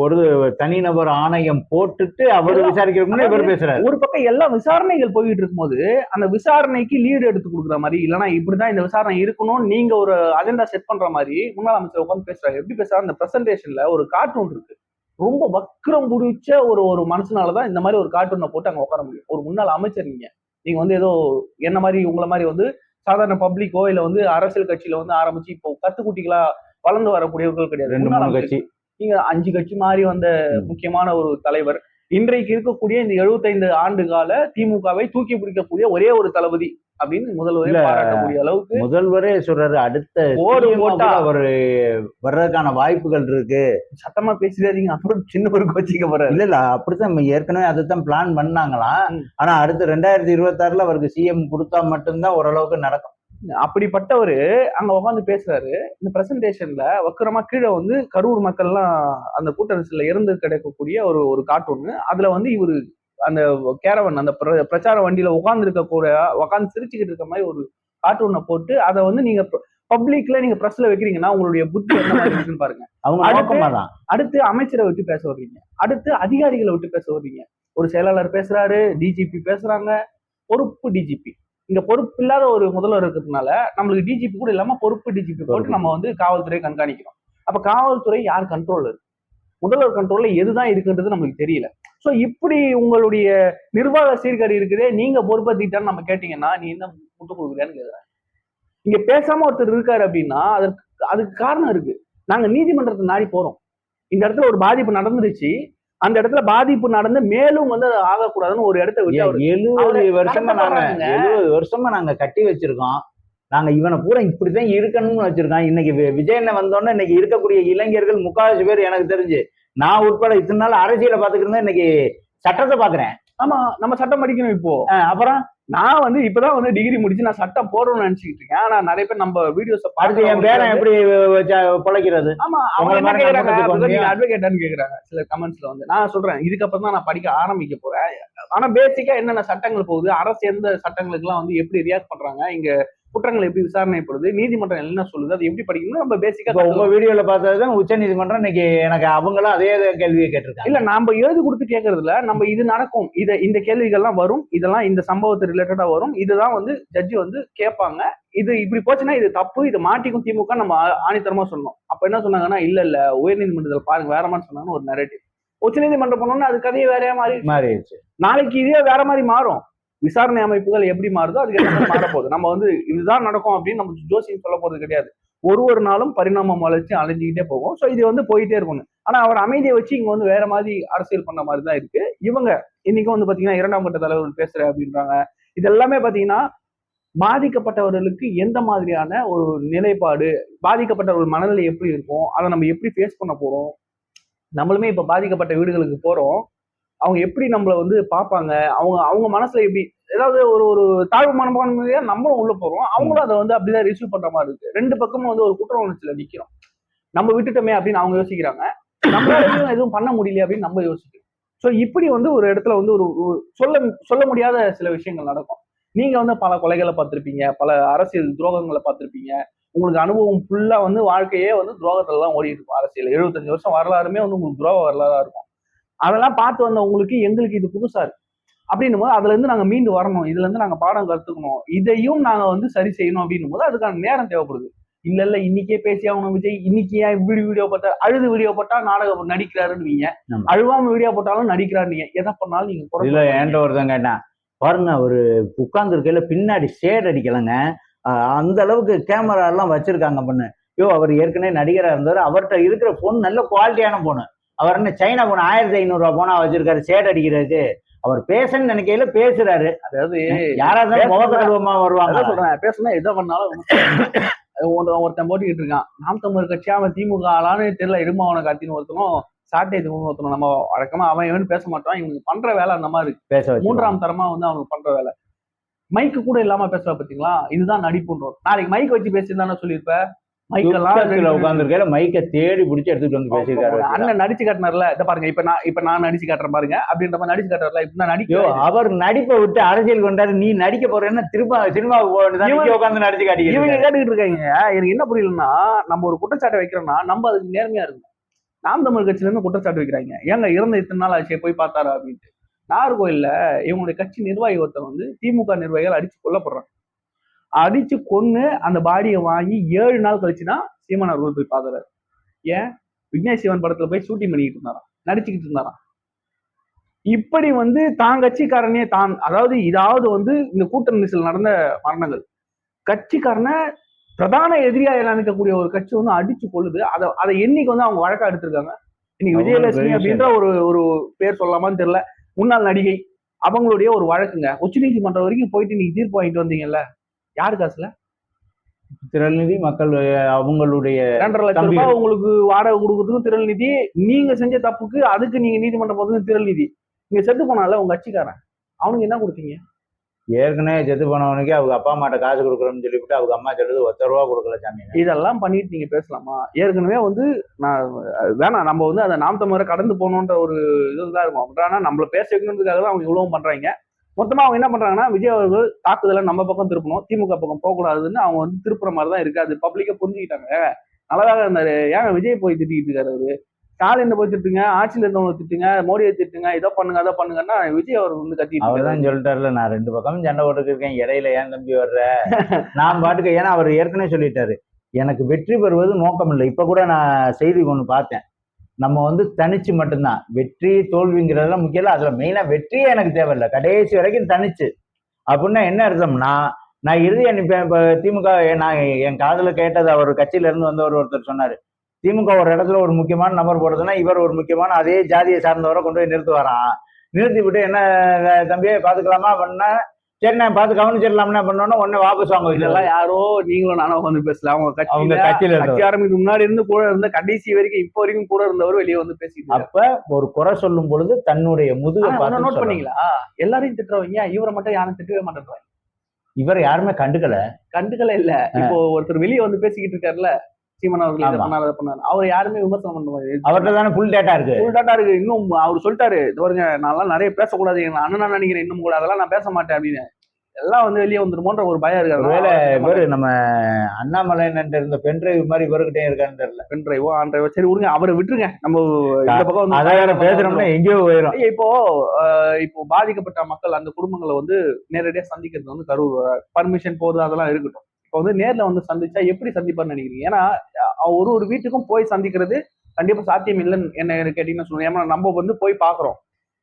ஒரு தனிநபர் ஆணையம் போட்டுட்டு அவர் விசாரிக்கிறதுக்கு முன்னாடி இவர் பேசுறாரு.
ஒரு பக்கம் எல்லா விசாரணைகள் போயிட்டு இருக்கும்போது அந்த விசாரணைக்கு லீடு எடுத்து கொடுக்குற மாதிரி இல்லைன்னா இப்படிதான் இந்த விசாரணை இருக்கணும் நீங்க ஒரு அஜெண்டா செட் பண்ற மாதிரி முன்னாள் அமைச்சர் உட்காந்து பேசுறாரு. எப்படி பேசுறாரு? அந்த பிரசன்டேஷன்ல ஒரு கார்ட்டூன் இருக்கு. ரொம்ப வக்ரம் பிடிச்ச ஒரு ஒரு மனசுனாலதான் இந்த மாதிரி ஒரு கார்ட்டூனை போட்டு அங்க உட்கார முடியும். ஒரு முன்னாள் அமைச்சர் நீங்க. நீங்க வந்து ஏதோ என்ன மாதிரி உங்களை மாதிரி வந்து சாதாரண பப்ளிக்கோ இல்ல வந்து அரசியல் கட்சியில வந்து ஆரம்பிச்சு இப்போ கத்துக்குட்டிகளா வளர்ந்து வரக்கூடியவர்கள் கிடையாது
ரெண்டு மூணு. கட்சி
நீங்க அஞ்சு கட்சி மாறி வந்த. முக்கியமான ஒரு தலைவர் இன்றைக்கு இருக்கக்கூடிய இந்த 75 ஆண்டு கால திமுகவை தூக்கி பிடிக்கக்கூடிய ஒரே ஒரு தளபதி அப்படின்னு முதல்வரே. பாராட்டக்கூடிய அளவுக்கு
முதல்வரே சொல்றாரு அடுத்த
ஓடு
கூட அவர் வர்றதுக்கான வாய்ப்புகள் இருக்கு.
சத்தமா பேசிடாதீங்க அப்புறம் சின்ன ஒரு கோச்சிக்க போறாரு.
இல்ல இல்ல அப்படித்தான் ஏற்கனவே அதைத்தான் பிளான் பண்ணாங்களாம். ஆனா அடுத்து ரெண்டாயிரத்தி இருபத்தி ஆறுல அவருக்கு சிஎம் கொடுத்தா மட்டும்தான் ஓரளவுக்கு நடக்கும்.
அப்படிப்பட்டவரு அங்க உட்காந்து பேசுறாரு. இந்த பிரசன்டேஷன்ல வக்கரமா கீழே வந்து கரூர் மக்கள்லாம் அந்த கூட்டரசுல இறந்து கிடைக்கக்கூடிய ஒரு ஒரு கார்ட்டூன் அதுல வந்து இவரு அந்த கேரவன் அந்த பிர- பிரச்சார வண்டியில உட்கார்ந்து இருக்க கூட உட்காந்து சிரிச்சுக்கிட்டு இருக்க மாதிரி ஒரு கார்ட்டூனை போட்டு அதை வந்து நீங்க பப்ளிக்ல நீங்க பிரஸ்ல வைக்கிறீங்கன்னா உங்களுடைய புத்தி என்ன மாதிரி இருக்குன்னு பாருங்க.
அவங்க
அடுத்து- அமைச்சரை விட்டு பேச வர்றீங்க. அடுத்து அதிகாரிகளை விட்டு பேச வர்றீங்க. ஒரு செயலாளர் பேசுறாரு டிஜிபி பேசுறாங்க பொறுப்பு டிஜிபி இங்க பொறுப்பு இல்லாத ஒரு முதல்வர் இருக்கிறதுனால நம்மளுக்கு டிஜிபி கூட இல்லாம பொறுப்பு டிஜிபி போட்டு. நம்ம வந்து காவல்துறையை கண்காணிக்கிறோம். அப்ப காவல்துறை யார் கண்ட்ரோல் இருக்கு முதல்வர் கண்ட்ரோல்ல எதுதான் இருக்குன்றது நம்மளுக்கு தெரியல. சோ இப்படி உங்களுடைய நிர்வாக சீர்கேடு இருக்குதே நீங்க பொறுப்பேற்றிட்டான்னு நம்ம கேட்டீங்கன்னா நீ என்ன முட்டு கொடுக்குறியான்னு கேக்குறேன் இங்க பேசாம ஒருத்தர் இருக்காரு அப்படின்னா அதற்கு அதுக்கு காரணம் இருக்கு. நாங்க நீதிமன்றத்தை நாடி போறோம். இந்த இடத்துல ஒரு பாதிப்பு நடந்துருச்சு. அந்த இடத்துல பாதிப்பு நடந்து மேலும் வந்து அது ஆகக்கூடாதுன்னு ஒரு இடத்த விட்டு
எழுபது வருஷமா நாங்க. எழுபது வருஷமா நாங்க கட்டி வச்சிருக்கோம். நாங்க இவனை பூரா இப்படித்தான் இருக்கணும்னு வச்சிருக்கோம். இன்னைக்கு வி- விஜயண்ண வந்தோடனே இன்னைக்கு இருக்கக்கூடிய இளைஞர்கள் முக்காவாசி பேர் எனக்கு தெரிஞ்சு நான் உட்பட இத்தனை நாள் அரசியலை பாத்துக்கிட்டு இருந்தேன் இன்னைக்கு சட்டத்தை பாக்குறேன்
ஆமா நம்ம சட்டம் படிக்கணும் இப்போ.
அப்புறம்?
நான் வந்து இப்பதான் வந்து டிகிரி முடிச்சு நான் சட்டம் போடணும்னு நினைச்சுக்கிட்டு இருக்கேன். ஆனா நிறைய பேர் நம்ம வீடியோஸ்
அடுத்து என் பேரன் எப்படி பிழைக்கிறது?
ஆமா அவங்க. அட்வொகேட்டான்னு கேக்குறாங்க? சில கமெண்ட்ஸ்ல வந்து. நான் சொல்றேன் இதுக்கப்புறம் தான் நான் படிக்க ஆரம்பிக்க போறேன். ஆனா பேசிக்கா என்னென்ன சட்டங்கள் போகுது? அரசு எந்த சட்டங்களுக்கு எல்லாம் வந்து எப்படி ரியாக்ட் பண்றாங்க? இங்க குற்றங்கள் எப்படி விசாரணைப்படுது? நீதிமன்றம் என்ன சொல்லுது? அது எப்படி படிக்கணும் நம்ம பேசிக்கா
உங்க வீடியோல பார்த்ததுதான் உச்ச நீதிமன்றம் இன்னைக்கு எனக்கு அவங்களும் அதே கேள்வியை கேட்டிருக்காங்க.
இல்ல நாம எழுதி கொடுத்து கேட்கறதுல நம்ம இது நடக்கும். இத இந்த கேள்விகள்லாம் வரும். இதெல்லாம் இந்த சம்பவத்து ரிலேட்டடா வரும். இதுதான் வந்து ஜட்ஜி வந்து கேட்பாங்க. இது இப்படி போச்சுன்னா இது தப்பு. இது மாட்டிக்கும் திமுக நம்ம ஆணித்தரமா சொன்னோம் அப்ப என்ன சொன்னாங்கன்னா இல்ல இல்ல உயர்நீதிமன்றத்துல பாருங்க வேற மாதிரி சொன்னாங்கன்னு ஒரு நெரேட்டிவ் உச்ச நீதிமன்றம் போனோம்னா அது கதையே வேறையா மாறி
மாறிடுச்சு.
நாளைக்கு இதே வேற மாதிரி மாறும். விசாரணை அமைப்புகள் எப்படி மாறுதோ அதுக்கு ஏத்த மாறப்போகுது நம்ம வந்து இதுதான் நடக்கும் அப்படின்னு நம்ம ஜோசியம் சொல்ல போறது கிடையாது. ஒரு ஒரு நாளும் பரிணாமம் வளர்ச்சி அலைஞ்சிக்கிட்டே போகும். ஸோ இது வந்து போயிட்டே இருக்கணும். ஆனா அவர் அமைதியை வச்சு இங்க வந்து வேற மாதிரி அரசியல் பண்ண மாதிரி தான் இருக்கு. இவங்க இன்னைக்கும் வந்து பாத்தீங்கன்னா இரண்டாம் கட்ட தலைவர் பேசுற அப்படின்றாங்க. இது எல்லாமே பாத்தீங்கன்னா பாதிக்கப்பட்டவர்களுக்கு எந்த மாதிரியான ஒரு நிலைப்பாடு பாதிக்கப்பட்டவர்கள் மனநிலை எப்படி இருக்கும் அதை நம்ம எப்படி ஃபேஸ் பண்ண போறோம்? நம்மளுமே இப்ப பாதிக்கப்பட்ட வீடுகளுக்கு போறோம். அவங்க எப்படி நம்மள வந்து பார்ப்பாங்க? அவங்க அவங்க மனசுல எப்படி ஏதாவது ஒரு ஒரு தாழ்வு மனப்பான்மையா நம்மளும் உள்ள போறோம். அவங்களும் அதை வந்து அப்படிதான் ரிசீவ் பண்ற மாதிரி இருக்கு. ரெண்டு பக்கமும் வந்து ஒரு குற்ற உணர்ச்சியில நிக்கிறோம். நம்ம விட்டுட்டோமே அப்படின்னு அவங்க யோசிக்கிறாங்க. நம்மளாலையும் எதுவும் பண்ண முடியல அப்படின்னு நம்ம யோசிக்கிறோம். ஸோ இப்படி வந்து ஒரு இடத்துல வந்து ஒரு ஒரு சொல்ல சொல்ல முடியாத சில விஷயங்கள் நடக்கும். நீங்க வந்து பல கொலைகளை பார்த்திருப்பீங்க. பல அரசியல் துரோகங்களை பார்த்திருப்பீங்க. உங்களுக்கு அனுபவம் ஃபுல்லா வந்து வாழ்க்கையே வந்து துரோகத்துல தான் ஓடிட்டு இருக்கும். அரசியல் எழுபத்தஞ்சு வருஷம் வரலாறுமே வந்து உங்களுக்கு துரோக வரலாறா இருக்கும். அதெல்லாம் பார்த்து வந்த உங்களுக்கு எங்களுக்கு இது புதுசா இருக்கு. அப்படின்னும் போது அதுல இருந்து நாங்க மீண்டு வரணும். இதுல இருந்து நாங்க பாடம் கத்துக்கணும். இதையும் நாங்க வந்து சரி செய்யணும் அப்படின்னும் போது அதுக்கான நேரம் தேவைப்படுது. இல்ல இல்ல இன்னைக்கே பேசி ஆகணும் விஜய். இன்னைக்கு ஏன் இப்படி வீடியோ போட்டா அழுது வீடியோ போட்டா நாடகம் நடிக்கிறாருன்னு. அழுவாம வீடியோ போட்டாலும் நடிக்கிறாருன்னு எதை பண்ணாலும் நீங்க
இல்ல. என்கிட்ட ஒருத்தன் கேட்டான்? பாருங்க ஒரு உட்கார்ந்து இருக்கையில பின்னாடி ஷேட் அடிக்கலங்க. அந்த அளவுக்கு கேமரா எல்லாம் வச்சிருக்காங்க பொண்ணு. யோ அவர் ஏற்கனவே நடிகரா இருந்தாரு. அவர்கிட்ட இருக்கிற பொண்ணு நல்ல குவாலிட்டியான பொண்ணு அவர் என்ன சைனா பொண்ணு ஆயிரத்தி ஐநூறு ரூபா போனா வச்சிருக்காரு ஷேட் அடிக்கிறதுக்கு அவர் பேசன்னு நினைக்கையில பேசுறாரு.
அதாவது
யாரா இருந்தாலும் கழுவமா வருவாங்க.
சொல்றேன் பேசுனா எதை பண்ணாலும் ஒருத்தன் போட்டுக்கிட்டு இருக்கான். நாம் தமிழர் கட்சி அவன் திமுக ஆளான்னு தெரியல இடுமாவன காத்தின்னு ஒருத்தனும் சாட்டை திமுக ஒருத்தனும் நம்ம வழக்கமா அவன் இவன் பேச மாட்டான். இவனுக்கு பண்ற வேலை அந்த மாதிரி
பேச
மூன்றாம் தரமா வந்து அவனுக்கு பண்ற வேலை. மைக்கு கூட இல்லாம பேசுற பாத்தீங்களா? இதுதான் நடிப்புன்றோம். நாளைக்கு மைக் வச்சு பேசியிருந்தானே சொல்லியிருப்ப. மைக்கெல்லாம்
மைக்க தேடி பிடிச்சி எடுத்துட்டு வந்து பேசியிருக்காரு
அண்ணன் நடிச்சு காட்டினார்ல இதை பாருங்க இப்ப நான் இப்ப நான் நடிச்சு காட்டுறேன் பாருங்க அப்படின்ற மாதிரி நடிச்சு காட்டுறல இப்ப நான் நடிக்க
அவர் நடிப்பை விட்டு அரசியல் கொண்டாரு நீ நடிக்க போறேன்னா திரும்ப சினிமாவுக்கு போக நடிச்சு
இவங்க
காட்டிக்கிறீங்க
கேட்டுக்கிட்டு இருக்காங்க. எனக்கு என்ன புரியலன்னா நம்ம ஒரு குற்றச்சாட்டை வைக்கிறோம்னா நம்ம அதுக்கு நேர்மையா இருக்கணும். நாம் தமிழ் கட்சியில இருந்து குற்றச்சாட்டு வைக்கிறாங்க. ஏங்க இறந்த இத்தனை நாள் ஆச்சு போய் பார்த்தாரா அப்படின்ட்டு. நாகர்கோயில்ல இவங்களுடைய கட்சி நிர்வாகி ஒருத்தர் வந்து திமுக நிர்வாகிகள் அடிச்சு கொல்லப்படுறாங்க அடிச்சு கொன்னு அந்த பாடியை வாங்கி ஏழு நாள் கழிச்சுதான் சீமான் அவர்கள் போய் பார்க்கறாரு. ஏன்? விக்னேஷ் சிவன் படத்துல போய் ஷூட்டிங் பண்ணிக்கிட்டு இருந்தாராம். நடிச்சுக்கிட்டு இருந்தாராம். இப்படி வந்து தான் கட்சிக்காரனே தான் அதாவது இதாவது வந்து இந்த கூட்ட நெரிசல் நடந்த மரணங்கள். கட்சிக்காரனை பிரதான எதிரியா நினைக்கக்கூடிய ஒரு கட்சி வந்து அடிச்சு கொள்ளுது அதை அதை என்னைக்கு வந்து அவங்க வழக்கா எடுத்திருக்காங்க? இன்னைக்கு விஜயலட்சுமி அப்படின்ற ஒரு ஒரு பேர் சொல்லலாமான்னு தெரியல. முன்னாள் நடிகை. அவங்களுடைய ஒரு வழக்குங்க. உச்சநீதிமன்றம் வரைக்கும் போயிட்டு நீங்க தீர்ப்பு வாங்கிட்டு வந்தீங்கல்ல? யாரு காசுல?
திரள்நிதி மக்கள் அவங்களுடைய
ரெண்டரை லட்சம். ரூபாய் உங்களுக்கு வாடகை கொடுக்கறதுக்கும் திரள் நிதி நீங்க செஞ்ச தப்புக்கு அதுக்கு நீங்க நீதிமன்றம் போறதுக்கும் திரள் நிதி நீங்க செத்து போனால உங்க கட்சிக்காரன் அவனுக்கு என்ன கொடுத்தீங்க?
ஏற்கனவே செத்து போனவனுக்கு அவங்க அப்பா அம்மாட்ட காசு கொடுக்குறோம்னு சொல்லிவிட்டு அவங்க அம்மா சொல்லுது ஒத்த ரூபா கொடுக்கல சாமி.
இதெல்லாம் பண்ணிட்டு நீங்க பேசலாமா? ஏற்கனவே வந்து நான் வேணாம் நம்ம வந்து அதை நாம் தமிழரை கடந்து போகணுன்ற ஒரு இதுதான் இருக்கும். அப்படின்னா நம்மள பேச வைக்கணுன்றதுக்காக தான் அவங்க இவ்வளவும் பண்றாங்க. மொத்தமா அவங்க என்ன பண்றாங்கன்னா விஜய் அவர்கள் தாக்குதலை நம்ம பக்கம் திருப்பணும் திமுக பக்கம் போகக்கூடாதுன்னு அவங்க வந்து திருப்புற மாதிரி தான் இருக்கு. அது பப்ளிக்கா புரிஞ்சுக்கிட்டாங்க. நல்லதாக இருந்தாரு. ஏங்க விஜய் போய் திட்டிக்கிட்டு இருக்காரு அவரு? ஸ்டாலின் போய் திட்டுங்க ஆட்சியில் இருந்தவங்க திட்டுங்க மோடியை திட்டுங்க இதை பண்ணுங்க அதை பண்ணுங்கன்னா விஜய் அவர் வந்து கத்திட்டு
அவர் தான் சொல்லிட்டாருல நான் ரெண்டு பக்கமும் சண்டை போட்டுட்டு இருக்கேன். இடையில ஏன் தம்பி வர்ற? நான் பாட்டுக்கு ஏன்னா அவர் ஏற்கனவே சொல்லிட்டாரு. எனக்கு வெற்றி பெறுவது நோக்கம் இல்லை இப்ப கூட நான் செய்தி ஒன்று பார்த்தேன். நம்ம வந்து தனிச்சு மட்டும்தான். வெற்றி தோல்விங்கிறதெல்லாம் முக்கியம் இல்லை. அதுல மெயினா வெற்றியே எனக்கு தேவையில்லை. கடைசி வரைக்கும் தனிச்சு. அப்படின்னா என்ன அர்த்தம்னா நான் இறுதி அனுப்பேன் இப்போ திமுக நான் என் காதில் கேட்டது அவர் கட்சியிலேருந்து வந்தவர் ஒருத்தர் சொன்னார். திமுக ஒரு இடத்துல ஒரு முக்கியமான நபர் போடுறதுன்னா இவர் ஒரு முக்கியமான அதே ஜாதியை சார்ந்தவரை கொண்டு போய் நிறுத்துவாராம். நிறுத்தி விட்டு என்ன தம்பியை பார்த்துக்கலாமா? அப்படின்னா சரி நான் பார்த்து கவனிச்சிடலாம்னா பண்ணோன்னா உடனே வாபஸ் வாங்க
இதெல்லாம் யாரோ நீங்களும் நானும் உட்காந்து பேசல அவங்க
அவங்க
கட்சியில. கட்சி ஆரம்பிக்கு முன்னாடி இருந்து கூட இருந்த கடைசி வரைக்கும் இப்போ வரைக்கும் கூட இருந்தவர் வெளியே வந்து பேசிட்டு.
அப்ப ஒரு குறை சொல்லும் பொழுது தன்னுடைய முதுகை பார்த்து
நோட். பண்ணீங்களா? எல்லாரையும் திட்டுறவங்க இவரை மட்டும் யாரும் திட்டவே மாட்டேன்றாங்க.
இவர் யாருமே கண்டுக்கல.
கண்டுக்கல இல்ல. இப்போ ஒருத்தர் வெளியே வந்து பேசிக்கிட்டு இருக்காருல்ல. சீமன் அவர்கள் இதை. பண்ணாரு அதை பண்ணாரு. அவர் யாருமே விமர்சனம் பண்ணுவாங்க
அவர்கிட்ட தானே ஃபுல் டேட்டா இருக்கு?
ஃபுல் டாட்டா இருக்கு. இன்னும் அவர் சொல்லிட்டாரு பாருங்க நான்லாம் நிறைய பேசக்கூடாது எங்க அண்ணனா நினைக்கிறேன் இன்னும் கூட அதெல்லாம் நான் பேச மாட்டேன் அப்படின்னு. எல்லாம் வந்து வெளியே வந்துருமோன்ற ஒரு பயம் இருக்கு.
ஒருவேளை இவரு நம்ம அண்ணாமலைன்னு இருந்த பென்ட்ரைவ் மாதிரி இவர்கிட்டயும் இருக்கான்னு தெரியல.
பென் டிரைவோ ஆன் டிரைவோ சரி விடுங்க அவரை விட்டுருங்க. நம்ம இந்த பக்கம் வந்து
பேசுறோம்னா எங்கேயோ போயிடும்
இப்போ இப்போ பாதிக்கப்பட்ட மக்கள் அந்த குடும்பங்களை வந்து நேரடியா சந்திக்கிறது வந்து கரூர் பர்மிஷன் போறது அதெல்லாம் இருக்கட்டும். இப்போ வந்து நேர்ல வந்து சந்திச்சா எப்படி சந்திப்பார்னு நினைக்கிறீங்க? ஏன்னா ஒரு ஒரு வீட்டுக்கும் போய் சந்திக்கிறது கண்டிப்பா சாத்தியம் இல்லைன்னு என்ன கேட்டீங்கன்னு சொல்லுவேன் ஏன்னா நம்ம வந்து போய் பாக்குறோம்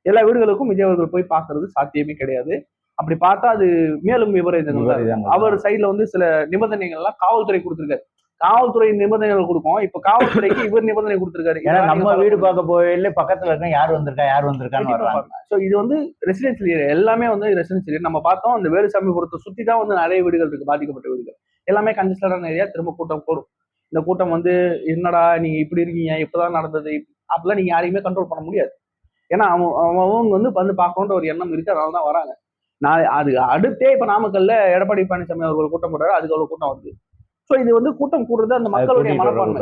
எல்லா வீடுகளுக்கும் விஜய் அவர்கள் போய் பாக்குறது சாத்தியமே கிடையாது. அப்படி பார்த்தா அது மேலும் விபரீதங்கள் அவர் சைடுல வந்து சில நிபந்தனைகள் எல்லாம் காவல்துறை கொடுத்திருக்காரு. காவல்துறை நிபந்தனைகள் கொடுக்கும். இப்ப காவல்துறைக்கு இவர் நிபந்தனை கொடுத்திருக்காரு.
ஏன்னா நம்ம வீடு பார்க்க போயில பக்கத்துல இருக்க யார் வந்திருக்கா யார் வந்திருக்கான்னு
ஸோ இது வந்து ரெசிடென்சியல் ஏரியா எல்லாமே வந்து ரெசிடென்சியல் நம்ம பார்த்தோம் இந்த வேலுசாமிபுரத்தை சுத்தி தான் வந்து நிறைய வீடுகள் இருக்கு பாதிக்கப்பட்ட வீடுகள். எல்லாமே கன்ஜஸ்டடான ஏரியா திரும்ப கூட்டம் கூடும். இந்த கூட்டம் வந்து என்னடா நீங்க இப்படி இருக்கீங்க இப்பதான் நடந்தது? அப்பெல்லாம் நீங்க யாரையுமே கண்ட்ரோல் பண்ண முடியாது. ஏன்னா அவன் அவங்க வந்து வந்து பார்க்கணுன்ற ஒரு எண்ணம் இருக்கு அதனால தான் வராங்க. நான் அது அடுத்தே இப்ப நாமக்கல்ல எடப்பாடி பழனிசாமி அவர்கள் கூட்டம் போடுறாரு அதுக்கு அவ்வளவு கூட்டம் வருது. ஸோ இது வந்து கூட்டம் கூடுறது அந்த மக்களுடைய மனப்பான்மை.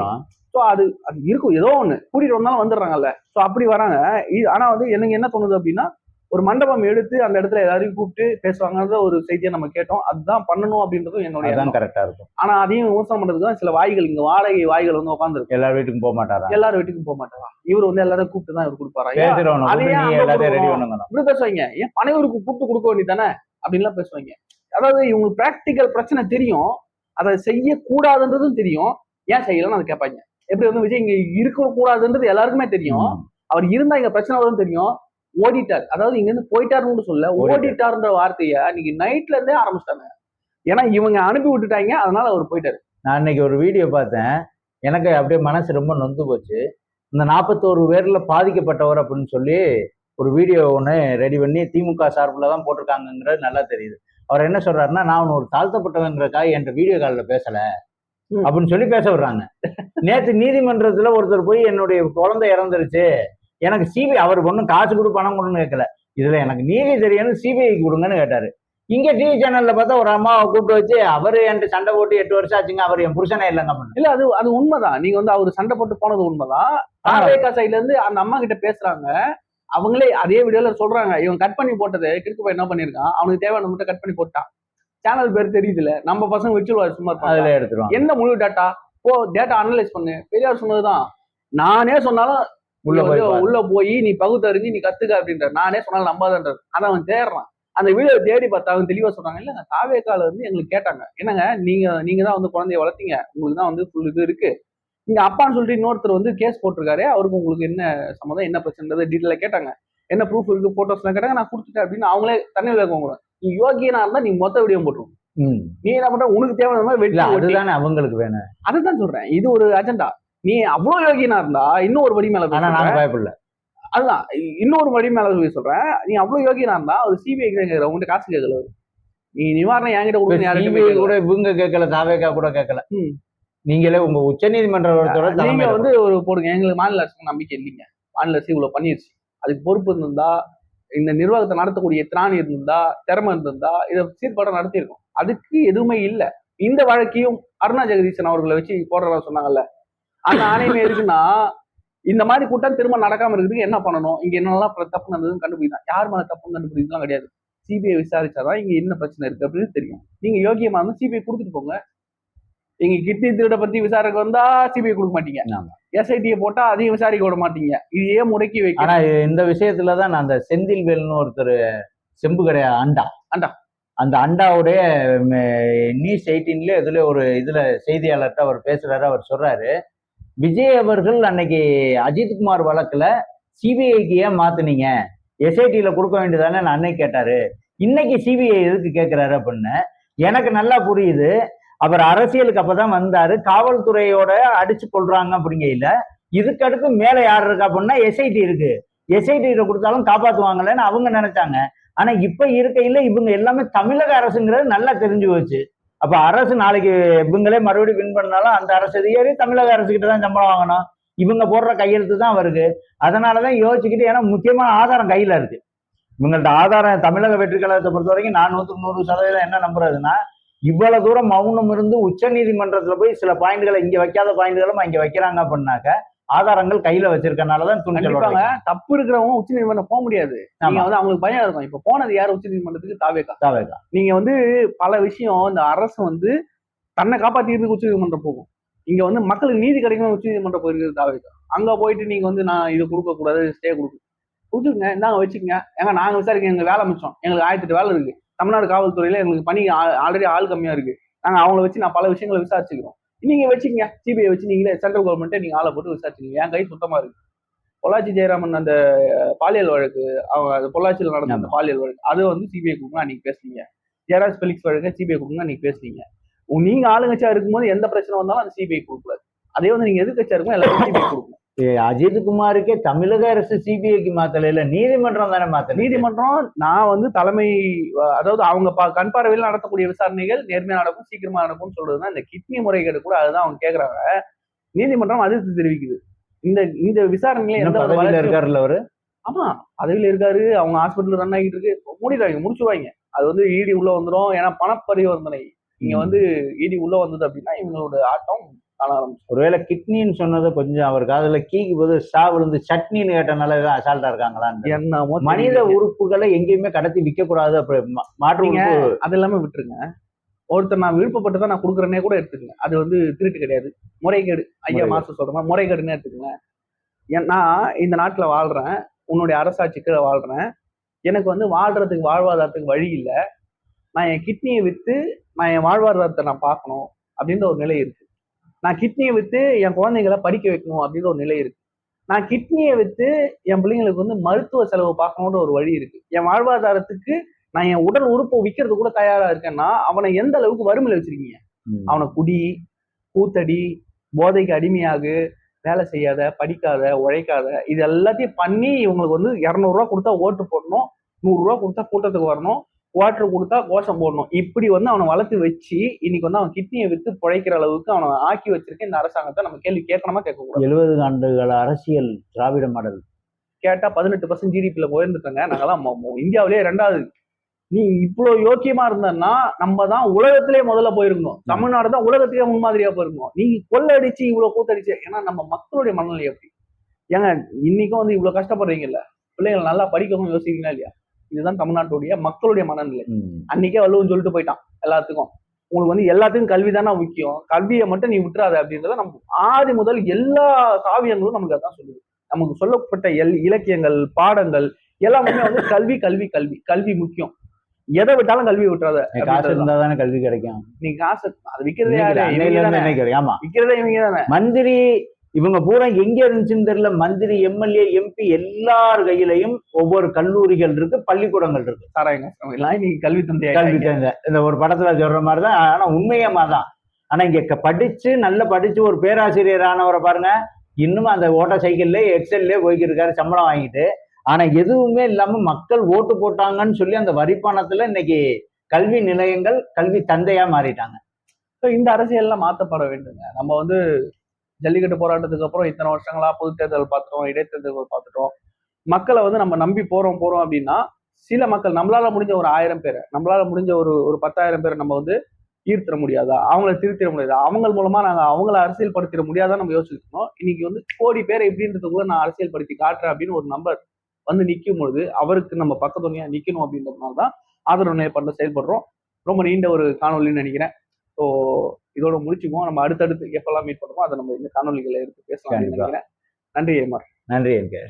ஸோ அது அது இருக்கும். ஏதோ ஒன்று கூட்டிட்டு வந்தாலும் வந்துடுறாங்கல்ல. ஸோ அப்படி வராங்க. இது ஆனா வந்து எனக்கு என்ன தோணுது அப்படின்னா ஒரு மண்டபம் எடுத்து அந்த இடத்துல எல்லாரையும் கூப்பிட்டு பேசுவாங்கன்ற ஒரு செய்தியை நம்ம கேட்டோம். அதுதான் பண்ணணும் அப்படின்றதும் என்னுடைய.
அதான் கரெக்டா இருக்கும்.
ஆனா அதையும் விமர்சனம் பண்றதுக்கு தான் சில வாய்கள் இங்க வாடகை வாய்கள் வந்து உட்காந்துருக்கு
எல்லா வீட்டுக்கும் போக மாட்டாரா?
எல்லாரும் வீட்டுக்கும் போக மாட்டாரா? இவர் வந்து எல்லாரும் கூப்பிட்டு தான் இவர் கொடுப்பாரா? பேசுவாங்க. ஏன்? பனையூருக்கு கூப்பிட்டு கொடுக்க வேண்டியதானே அப்படின்லாம் பேசுவாங்க. அதாவது இவங்க பிராக்டிக்கல் பிரச்சனை தெரியும். அதை செய்யக்கூடாதுன்றதும் தெரியும். ஏன் செய்யலன்னு அதை கேட்பாங்க. எப்படி வந்து விஜய் இங்க இருக்க கூடாதுன்றது எல்லாருக்குமே தெரியும். அவர் இருந்தா இங்க பிரச்சனை வரும்னு தெரியும். ஓடிட்டார். அதாவது இங்க இருந்து போயிட்டாருன்னு சொல்ல
ஓடிட்டார்.
ஓடிட்டார்ன்ற வார்த்தையை அன்னைக்கு நைட்ல இருந்தே ஆரம்பிச்சிட்டாங்க. ஏன்னா இவங்க அனுப்பி விட்டுட்டாங்க. அதனால அவர் போயிட்டாரு.
நான் இன்னைக்கு ஒரு வீடியோ பார்த்தேன். எனக்கு அப்படியே மனசு ரொம்ப நொந்து போச்சு. இந்த நாற்பத்தோரு பேர்ல பாதிக்கப்பட்டவர் அப்படின்னு சொல்லி ஒரு வீடியோ ஒன்று ரெடி பண்ணி திமுக சார்பில் தான் போட்டிருக்காங்கங்கிறது நல்லா தெரியுது. அவர் என்ன சொல்றாருன்னா நான் ஒரு தாழ்த்தப்பட்டவங்கிறக்காக என்கிட்ட வீடியோ காலில் பேசல. அப்படின்னு சொல்லி பேச விடுறாங்க. நேற்று நீதிமன்றத்துல ஒருத்தர் போய் என்னுடைய குழந்தை இறந்துருச்சு. எனக்கு சிபிஐ அவர் ஒன்றும் காசு கொடு பணம் கொடுன்னு கேட்கல. இதுல எனக்கு நீதி தெரியும்னு சிபிஐக்கு கொடுங்கன்னு கேட்டாரு. இங்க டிவி சேனல்ல பார்த்தா ஒரு அம்மாவை கூப்பிட்டு வச்சு அவரு என்கிட்ட சண்டை போட்டு எட்டு வருஷம் ஆச்சுங்க அவர் என் புருஷனே இல்லைங்க
இல்ல அது அது உண்மைதான். நீங்க வந்து அவர் சண்டை போட்டு போனது உண்மைதான். தாவேகா சைட்ல இருந்து அந்த அம்மா கிட்ட பேசுறாங்க. அவங்களே அதே வீடியோல சொல்றாங்க. இவன் கட் பண்ணி போட்டது கிறுக்கு போய் என்ன பண்ணிருக்கான் அவனுக்கு தேவையான மட்டும் கட் பண்ணி போட்டான். சேனல் பேர் தெரியுதுல நம்ம பசங்க வச்சுருவாரு சும்மா.
அதுல எடுத்துருவாங்க.
என்ன முழு டேட்டா போ டேட்டா அனலைஸ் பண்ணு. பெரியார் சொன்னதுதான். நானே சொன்னாலும்
உள்ள
உள்ள
போய்
நீ பகுத்தறிஞ்சு நீ கத்துக்க அப்படின்ற நானே சொன்னாலும் நம்பாதன்றார். அதை அவன் தேடுறான். அந்த வீடியோ தேடி பார்த்தா அவன் தெளிவா சொல்றாங்க இல்ல தாவேக்கால வந்து எங்களுக்கு கேட்டாங்க. என்னங்க நீங்க நீங்க தான் வந்து குழந்தைய வளர்த்தீங்க. உங்களுக்கு தான் வந்து ஃபுல் இது இருக்கு. நீங்க அப்பான்னு சொல்லிட்டு இன்னொருத்தர் வந்து கேஸ் போட்டிருக்காரு. அவருக்கு உங்களுக்கு என்ன சம்மதம் என்ன பிரச்சனை டீட்டெயில கேட்டாங்க. என்ன ப்ரூஃப் இருக்கு போட்டோஸ் எல்லாம் கேட்டாங்க. நான் கொடுத்துட்டேன் அப்படின்னு அவங்களே தண்ணி விளக்கம் நீ யோகியனா இருந்தா நீ மொத்த வீடியோ போட்டுரும். நீ என்ன பண்ற? உனக்கு தேவையான மாதிரி வெட்டி
அதுதானே அவங்களுக்கு வேணும்.
அதுதான் சொல்றேன். இது ஒரு அஜெண்டா நீ அவ்வளவு யோகியனா இருந்தா இன்னும் ஒரு படி மேல.
நாங்க பயப்படல.
அதுதான். இன்னொரு படி மேல போய் சொல்றேன் நீ அவ்வளவு யோகியனா இருந்தா ஒரு சிபிஐ கேட்கிற உங்ககிட்ட காசு கேட்கல. நீ நிவாரணம் என்கிட்ட கொடுக்க யாருமே
கூட இவங்க கேட்கல தாவேக்கா கூட கேட்கல. நீங்களே உங்க உச்ச நீதிமன்றத்தோட
நீங்க வந்து ஒரு போடுங்க. எங்களுக்கு மாநில அரசுக்கு நம்பிக்கை இல்லைங்க. மாநில அரசு இவ்வளவு பண்ணிருச்சு. அதுக்கு பொறுப்பு இருந்திருந்தா இந்த நிர்வாகத்தை நடத்தக்கூடிய திராணி இருந்திருந்தா திறமை இருந்திருந்தா இதை சீர்பாடம் நடத்தியிருக்கும். அதுக்கு எதுவுமே இல்லை. இந்த வழக்கையும் அருணா ஜெகதீசன் அவர்களை வச்சு போடுறதா சொன்னாங்கல்ல அந்த ஆணையம் இருக்குன்னா இந்த மாதிரி கூட்டம் திரும்ப நடக்காம இருக்கிறதுக்கு என்ன பண்ணணும்? இங்க என்னெல்லாம் தப்பு நடந்ததுன்னு கண்டுபிடிக்கலாம் யார் மேல தப்பு கண்டுபிடிக்கலாம் கிடையாது. சிபிஐ விசாரிச்சாதான் இங்க என்ன பிரச்சனை இருக்கு அப்படின்னு தெரியும். நீங்க யோகியமா இருந்தா சிபிஐ கொடுத்துட்டு போங்க. நீங்க கிட்னி திருட பத்தி விசாரிக்க வந்தா சிபிஐ கொடுக்க மாட்டீங்க. எஸ்ஐடியை போட்டா அதையும் விசாரிக்க விட மாட்டீங்க. இதையே முடக்கி வைக்க.
ஆனா இந்த விஷயத்துல தான் நான் அந்த செந்தில்வேல்னு ஒருத்தர் செம்பு கிடையா அண்டா.
அண்டா.
அந்த அண்டாவுடைய நியூஸ் எயிட்டீன்ல இதுல ஒரு இதுல செய்தியாளர்கிட்ட அவர் பேசுறாரு அவர் சொல்றாரு. விஜய் அவர்கள் அன்னைக்கு அஜித்குமார் வழக்குல சிபிஐக்கு ஏன் மாத்துனீங்க? எஸ்ஐடியில கொடுக்க வேண்டியதானே நான் அன்னைக்கு கேட்டாரு. இன்னைக்கு சிபிஐ எதுக்கு கேட்கிறாரு அப்படின்னு எனக்கு நல்லா புரியுது. அவர் அரசியலுக்கு அப்பதான் வந்தாரு. காவல்துறையோட அடிச்சு கொள்றாங்க அப்படிங்கையில இதுக்கடுத்து மேல யார் இருக்கா அப்படின்னா எஸ்ஐடி இருக்கு. எஸ்ஐடியில கொடுத்தாலும் காப்பாத்துவாங்கல்லன்னு அவங்க நினைச்சாங்க. ஆனா இப்ப இருக்கையில இவங்க எல்லாமே தமிழக அரசுங்கிறது நல்லா தெரிஞ்சு போச்சு. அப்ப அரசு நாளைக்கு இவங்களே மறுபடியும் வின் பண்ணாலும் அந்த அரசு அதிகாரி தமிழக அரசுக்கிட்ட தான் சம்பளம் வாங்கணும்? இவங்க போடுற கையெழுத்து தான் வருது. அதனாலதான் யோசிச்சுக்கிட்டு ஏன்னா முக்கியமான ஆதாரம் கையில இருக்கு. இவங்கள்ட்ட ஆதாரம் தமிழக வெற்றி கழகத்தை பொறுத்த வரைக்கும் நான் நூத்துக்கு நூறு சதவீதம் என்ன நம்புறதுன்னா இவ்வளவு தூரம் மௌனம் இருந்து உச்ச நீதிமன்றத்துல போய் சில பாயிண்ட்களை இங்க வைக்காத பாயிண்ட்களும் இங்க வைக்கிறாங்க அப்படின்னாக்க ஆதாரங்கள் கையில வச்சிருக்கனாலதான் துணிச்சல்
கண்டிப்பாங்க தப்பு இருக்கிறவங்க உச்ச நீதிமன்றம் போக முடியாது. நீங்க. வந்து அவங்களுக்கு பயம் இருக்கும். இப்ப போனது யார்? உச்ச நீதிமன்றத்துக்கு தாவேக்கா.
தாவேக்கா.
நீங்க வந்து பல விஷயம் இந்த அரசு வந்து தன்னை காப்பாத்திக்கிறதுக்கு உச்ச நீதிமன்றம் போகும். இங்க வந்து மக்களுக்கு நீதி கிடைக்கணும் உச்ச நீதிமன்றம் போயிருக்கிறது தாவேக்கா. அங்க போயிட்டு நீங்க வந்து நான் இது கொடுக்க கூடாது ஸ்டே கொடுக்க. கொடுத்துருங்க இந்தாங்க வச்சுக்கங்க. ஏங்க நாங்க விசாரிக்க எங்க வேலை மிச்சம். எங்களுக்கு ஆயிரத்தி வேலை இருக்கு. தமிழ்நாடு காவல்துறையில எங்களுக்கு பணி ஆல்ரெடி ஆள் கம்மியா இருக்கு. நாங்க அவங்கள வச்சு நான் பல விஷயங்களை விசாரிச்சுக்கிறோம். நீங்க வச்சுக்கங்க சிபிஐ வச்சு நீங்களே சென்ட்ரல் கவர்மெண்ட்டே நீங்க ஆளை போட்டு விசாரிச்சுங்க. என் கை சுத்தமா இருக்கு. பொள்ளாச்சி ஜெயராமன் அந்த பாலியல் வழக்கு அவங்க பொள்ளாச்சியில் நடந்த அந்த பாலியல் வழக்கு அது வந்து சிபிஐ கொடுங்க அன்னைக்கு பேசுனீங்க. ஜெயராஜ் பெலிக்ஸ் வழக்கு சிபிஐ கொடுங்க அன்னைக்கு பேசுனீங்க. உங்க- நீங்க ஆளுங்கட்சியா இருக்கும்போது எந்த பிரச்சனை வந்தாலும் அது சிபிஐ கொடுக்கூடாது அதே வந்து நீங்க எதிர்கட்சியா இருக்கும் எல்லாரும் சிபிஐ கொடுக்கணும்.
அஜித் குமாருக்கே தமிழக அரசு சிபிஐக்கு மாத்தல இல்ல நீதிமன்றம் தானே மாத்தல?
நீதிமன்றம் நான் வந்து தலைமை அதாவது அவங்க கண் பார்வையில் நடத்தக்கூடிய விசாரணைகள் நேர்மையா நடக்கும் சீக்கிரமா நடக்கும்னு சொல்றதுதான் இந்த கிட்னி முறைகேடு கூட அதுதான் அவங்க கேக்குறாங்க. நீதிமன்றம் அதிர்ச்சி தெரிவிக்குது. இந்த இந்த விசாரணையில எந்த
பதவியில இருக்காருல்ல அவரு?
ஆமா பதவியில இருக்காரு அவங்க ஹாஸ்பிட்டல் ரன் ஆகிட்டு இருக்கு. மூடிடுவாங்க முடிச்சுடுவாங்க. அது வந்து இடி உள்ள வந்துரும் ஏன்னா பணப்பரிவர்த்தனை. இங்க வந்து இடி உள்ள வந்தது அப்படின்னா இவங்களோட ஆட்டம்
ஒருவேளை கிட்னின்னு சொன்னது கொஞ்சம் அவர் காதுல கீக்கு போது சா விழுந்து சட்னின்னு கேட்டனால அசால்ட்டா இருக்காங்களான்னு.
என்னமோ
மனித. உறுப்புகளை எங்கேயுமே கடத்தி விற்க கூடாது அப்படி மா- மாற்று
நீங்க
உறுப்பு.
அது எல்லாமே விட்டுருங்க. ஒருத்தர் நான் விருப்பப்பட்டு தான் நான் கொடுக்குறேனே கூட எடுத்துக்கங்க. அது வந்து திருட்டு கிடையாது. முறைகேடு. ஐயா. மாசம் சொல்ற மாதிரி முறைகேடுன்னு எடுத்துக்கங்க. நான் இந்த நாட்டுல வாழ்றேன். உன்னுடைய அரசாட்சி கீழே வாழ்றேன். எனக்கு வந்து வாழ்றதுக்கு வாழ்வாதாரத்துக்கு வழி இல்லை. நான் என் கிட்னியை வித்து நான் என் வாழ்வாதாரத்தை நான் பார்க்கணும். அப்படின்ற ஒரு நிலை இருக்கு. நான் கிட்னியை வித்து என் குழந்தைங்களை படிக்க வைக்கணும் அப்படின்ற ஒரு நிலை இருக்கு. நான் கிட்னியை வித்து என் பிள்ளைங்களுக்கு வந்து மருத்துவ செலவு பார்க்கணுன்ற ஒரு வழி இருக்கு. என் வாழ்வாதாரத்துக்கு நான் என் உடல் உறுப்பை விற்கிறது கூட தயாரா இருக்கேன்னா அவனை எந்த அளவுக்கு வறுமையில வச்சிருக்கீங்க. அவனை குடி கூத்தடி போதைக்கு அடிமையாகு வேலை செய்யாத படிக்காத உழைக்காத இது எல்லாத்தையும் பண்ணி இவங்களுக்கு வந்து இரநூறுவா கொடுத்தா ஓட்டு போடணும் நூறுரூவா கொடுத்தா கூட்டத்துக்கு வரணும் குவார்டர் கொடுத்தா கோஷம் போடணும். இப்படி வந்து அவனை வளர்த்து வச்சு இன்னைக்கு வந்து அவன் கிட்னியை வித்து பிழைக்கிற அளவுக்கு அவனை ஆக்கி வச்சிருக்க இந்த அரசாங்கத்தை நம்ம கேள்வி கேட்கணுமா கேட்கக்கூடாது?
எழுபது ஆண்டுகள் அரசியல் திராவிட மாடல்.
கேட்டா பதினெட்டு பர்சன்ட் ஜிடிபியில் போயிருந்துட்டாங்க நாங்கெல்லாம் இந்தியாவிலேயே ரெண்டாவது நீ இவ்வளவு யோக்கியமா இருந்தன்னா நம்ம தான் உலகத்திலே முதல்ல போயிருக்கணும் தமிழ்நாடு தான் உலகத்திலே முன்மாதிரியா போயிருக்கணும் நீ கொள்ளடிச்சு இவ்வளவு கூத்தடிச்சு. ஏன்னா நம்ம மக்களுடைய மனநிலை எப்படி ஏங்க இன்னைக்கும் வந்து இவ்வளவு கஷ்டப்படுறீங்கல்ல? பிள்ளைங்களை நல்லா படிக்கவும் யோசிக்கிறீங்களா இல்லையா? இதுதான் தமிழ்நாட்டுடைய மக்களுடைய மனநிலை. அன்னைக்கே வள்ளுவன் சொல்லிட்டு போயிட்டான் எல்லாத்துக்கும். உங்களுக்கு வந்து எல்லாத்துக்கும் கல்வி தானே முக்கியம்? கல்வியை மட்டும் நீ விட்டுறாத அப்படின்றத நம்ம ஆதி முதல் எல்லா காவியங்களும் நமக்கு அதான் சொல்லுது. நமக்கு சொல்லப்பட்ட எல் இலக்கியங்கள் பாடங்கள் எல்லாமே வந்து கல்வி கல்வி கல்வி கல்வி முக்கியம். எதை விட்டாலும் கல்வி விட்டுறாத
காசு
அப்படின்றதுதான்.
இருந்தா தானே கல்வி கிடைக்கும்.
நீ காசு அது.
ஆமா.
விக்கிறதே இவங்க தானே
மந்திரி இவங்க பூரா எங்க இருந்துச்சுன்னு தெரியல. மந்திரி எம்எல்ஏ எம்பி எல்லார் கையிலையும் ஒவ்வொரு கல்லூரிகள் இருக்கு பள்ளிக்கூடங்கள் இருக்கு.
கல்வி தந்தை
கல்வி சேர்ந்த இந்த ஒரு படத்துல சொல்ற மாதிரி தான் ஆனா உண்மையமா தான் ஆனா இங்க படிச்சு நல்ல படிச்சு ஒரு பேராசிரியர் ஆனவரை பாருங்க. இன்னும் அந்த ஓட்ட சைக்கிள்ல எக்ஸல்லே போய்க்கிட்டு இருக்காரு சம்பளம் வாங்கிட்டு. ஆனா எதுவுமே இல்லாம மக்கள் ஓட்டு போட்டாங்கன்னு சொல்லி அந்த வரிப்பணத்துல இன்னைக்கு கல்வி நிலையங்கள் கல்வி தந்தையா மாறிட்டாங்க.
So, இந்த அரசியல்லாம் மாற்றப்பட வேண்டுங்க. நம்ம வந்து ஜல்லிக்கட்டு போராட்டத்துக்கு அப்புறம் இத்தனை வருஷங்களா பொது தேர்தல் பார்த்துட்டோம் இடைத்தேர்தல் பார்த்துட்டோம். மக்களை வந்து நம்ம நம்பி போறோம் போறோம் அப்படின்னா சில மக்கள் நம்மளால முடிஞ்ச ஒரு ஆயிரம் பேரை நம்மளால முடிஞ்ச ஒரு ஒரு பத்தாயிரம் பேரை நம்ம வந்து ஈர்த்திட முடியாதா? அவங்கள திருத்திட முடியாதா? அவங்க மூலமா நாங்க அவங்கள அரசியல் படுத்திட முடியாதா நம்ம யோசிச்சுக்கணும் இன்னைக்கு வந்து கோடி பேர் எப்படின்றதுக்குள்ள நான் அரசியல் படுத்தி காட்டுறேன் அப்படின்னு ஒரு நம்பர் வந்து நிற்கும் பொழுது அவருக்கு நம்ம பக்கத்துணையா நிற்கணும் அப்படின்றதுனால தான் ஆதரவு நிலைப்பாட்டில் செயல்படுறோம். ரொம்ப நீண்ட ஒரு காணொலின்னு நினைக்கிறேன். ஸோ இதோட முடிச்சுக்குவோம். நம்ம அடுத்தடுத்து எப்பெல்லாம் மீட் பண்ணுமோ அதை நம்ம இந்த காணொலிகளை எடுத்து பேசலாம் நன்றி ஏமார்.
நன்றி எனக்கு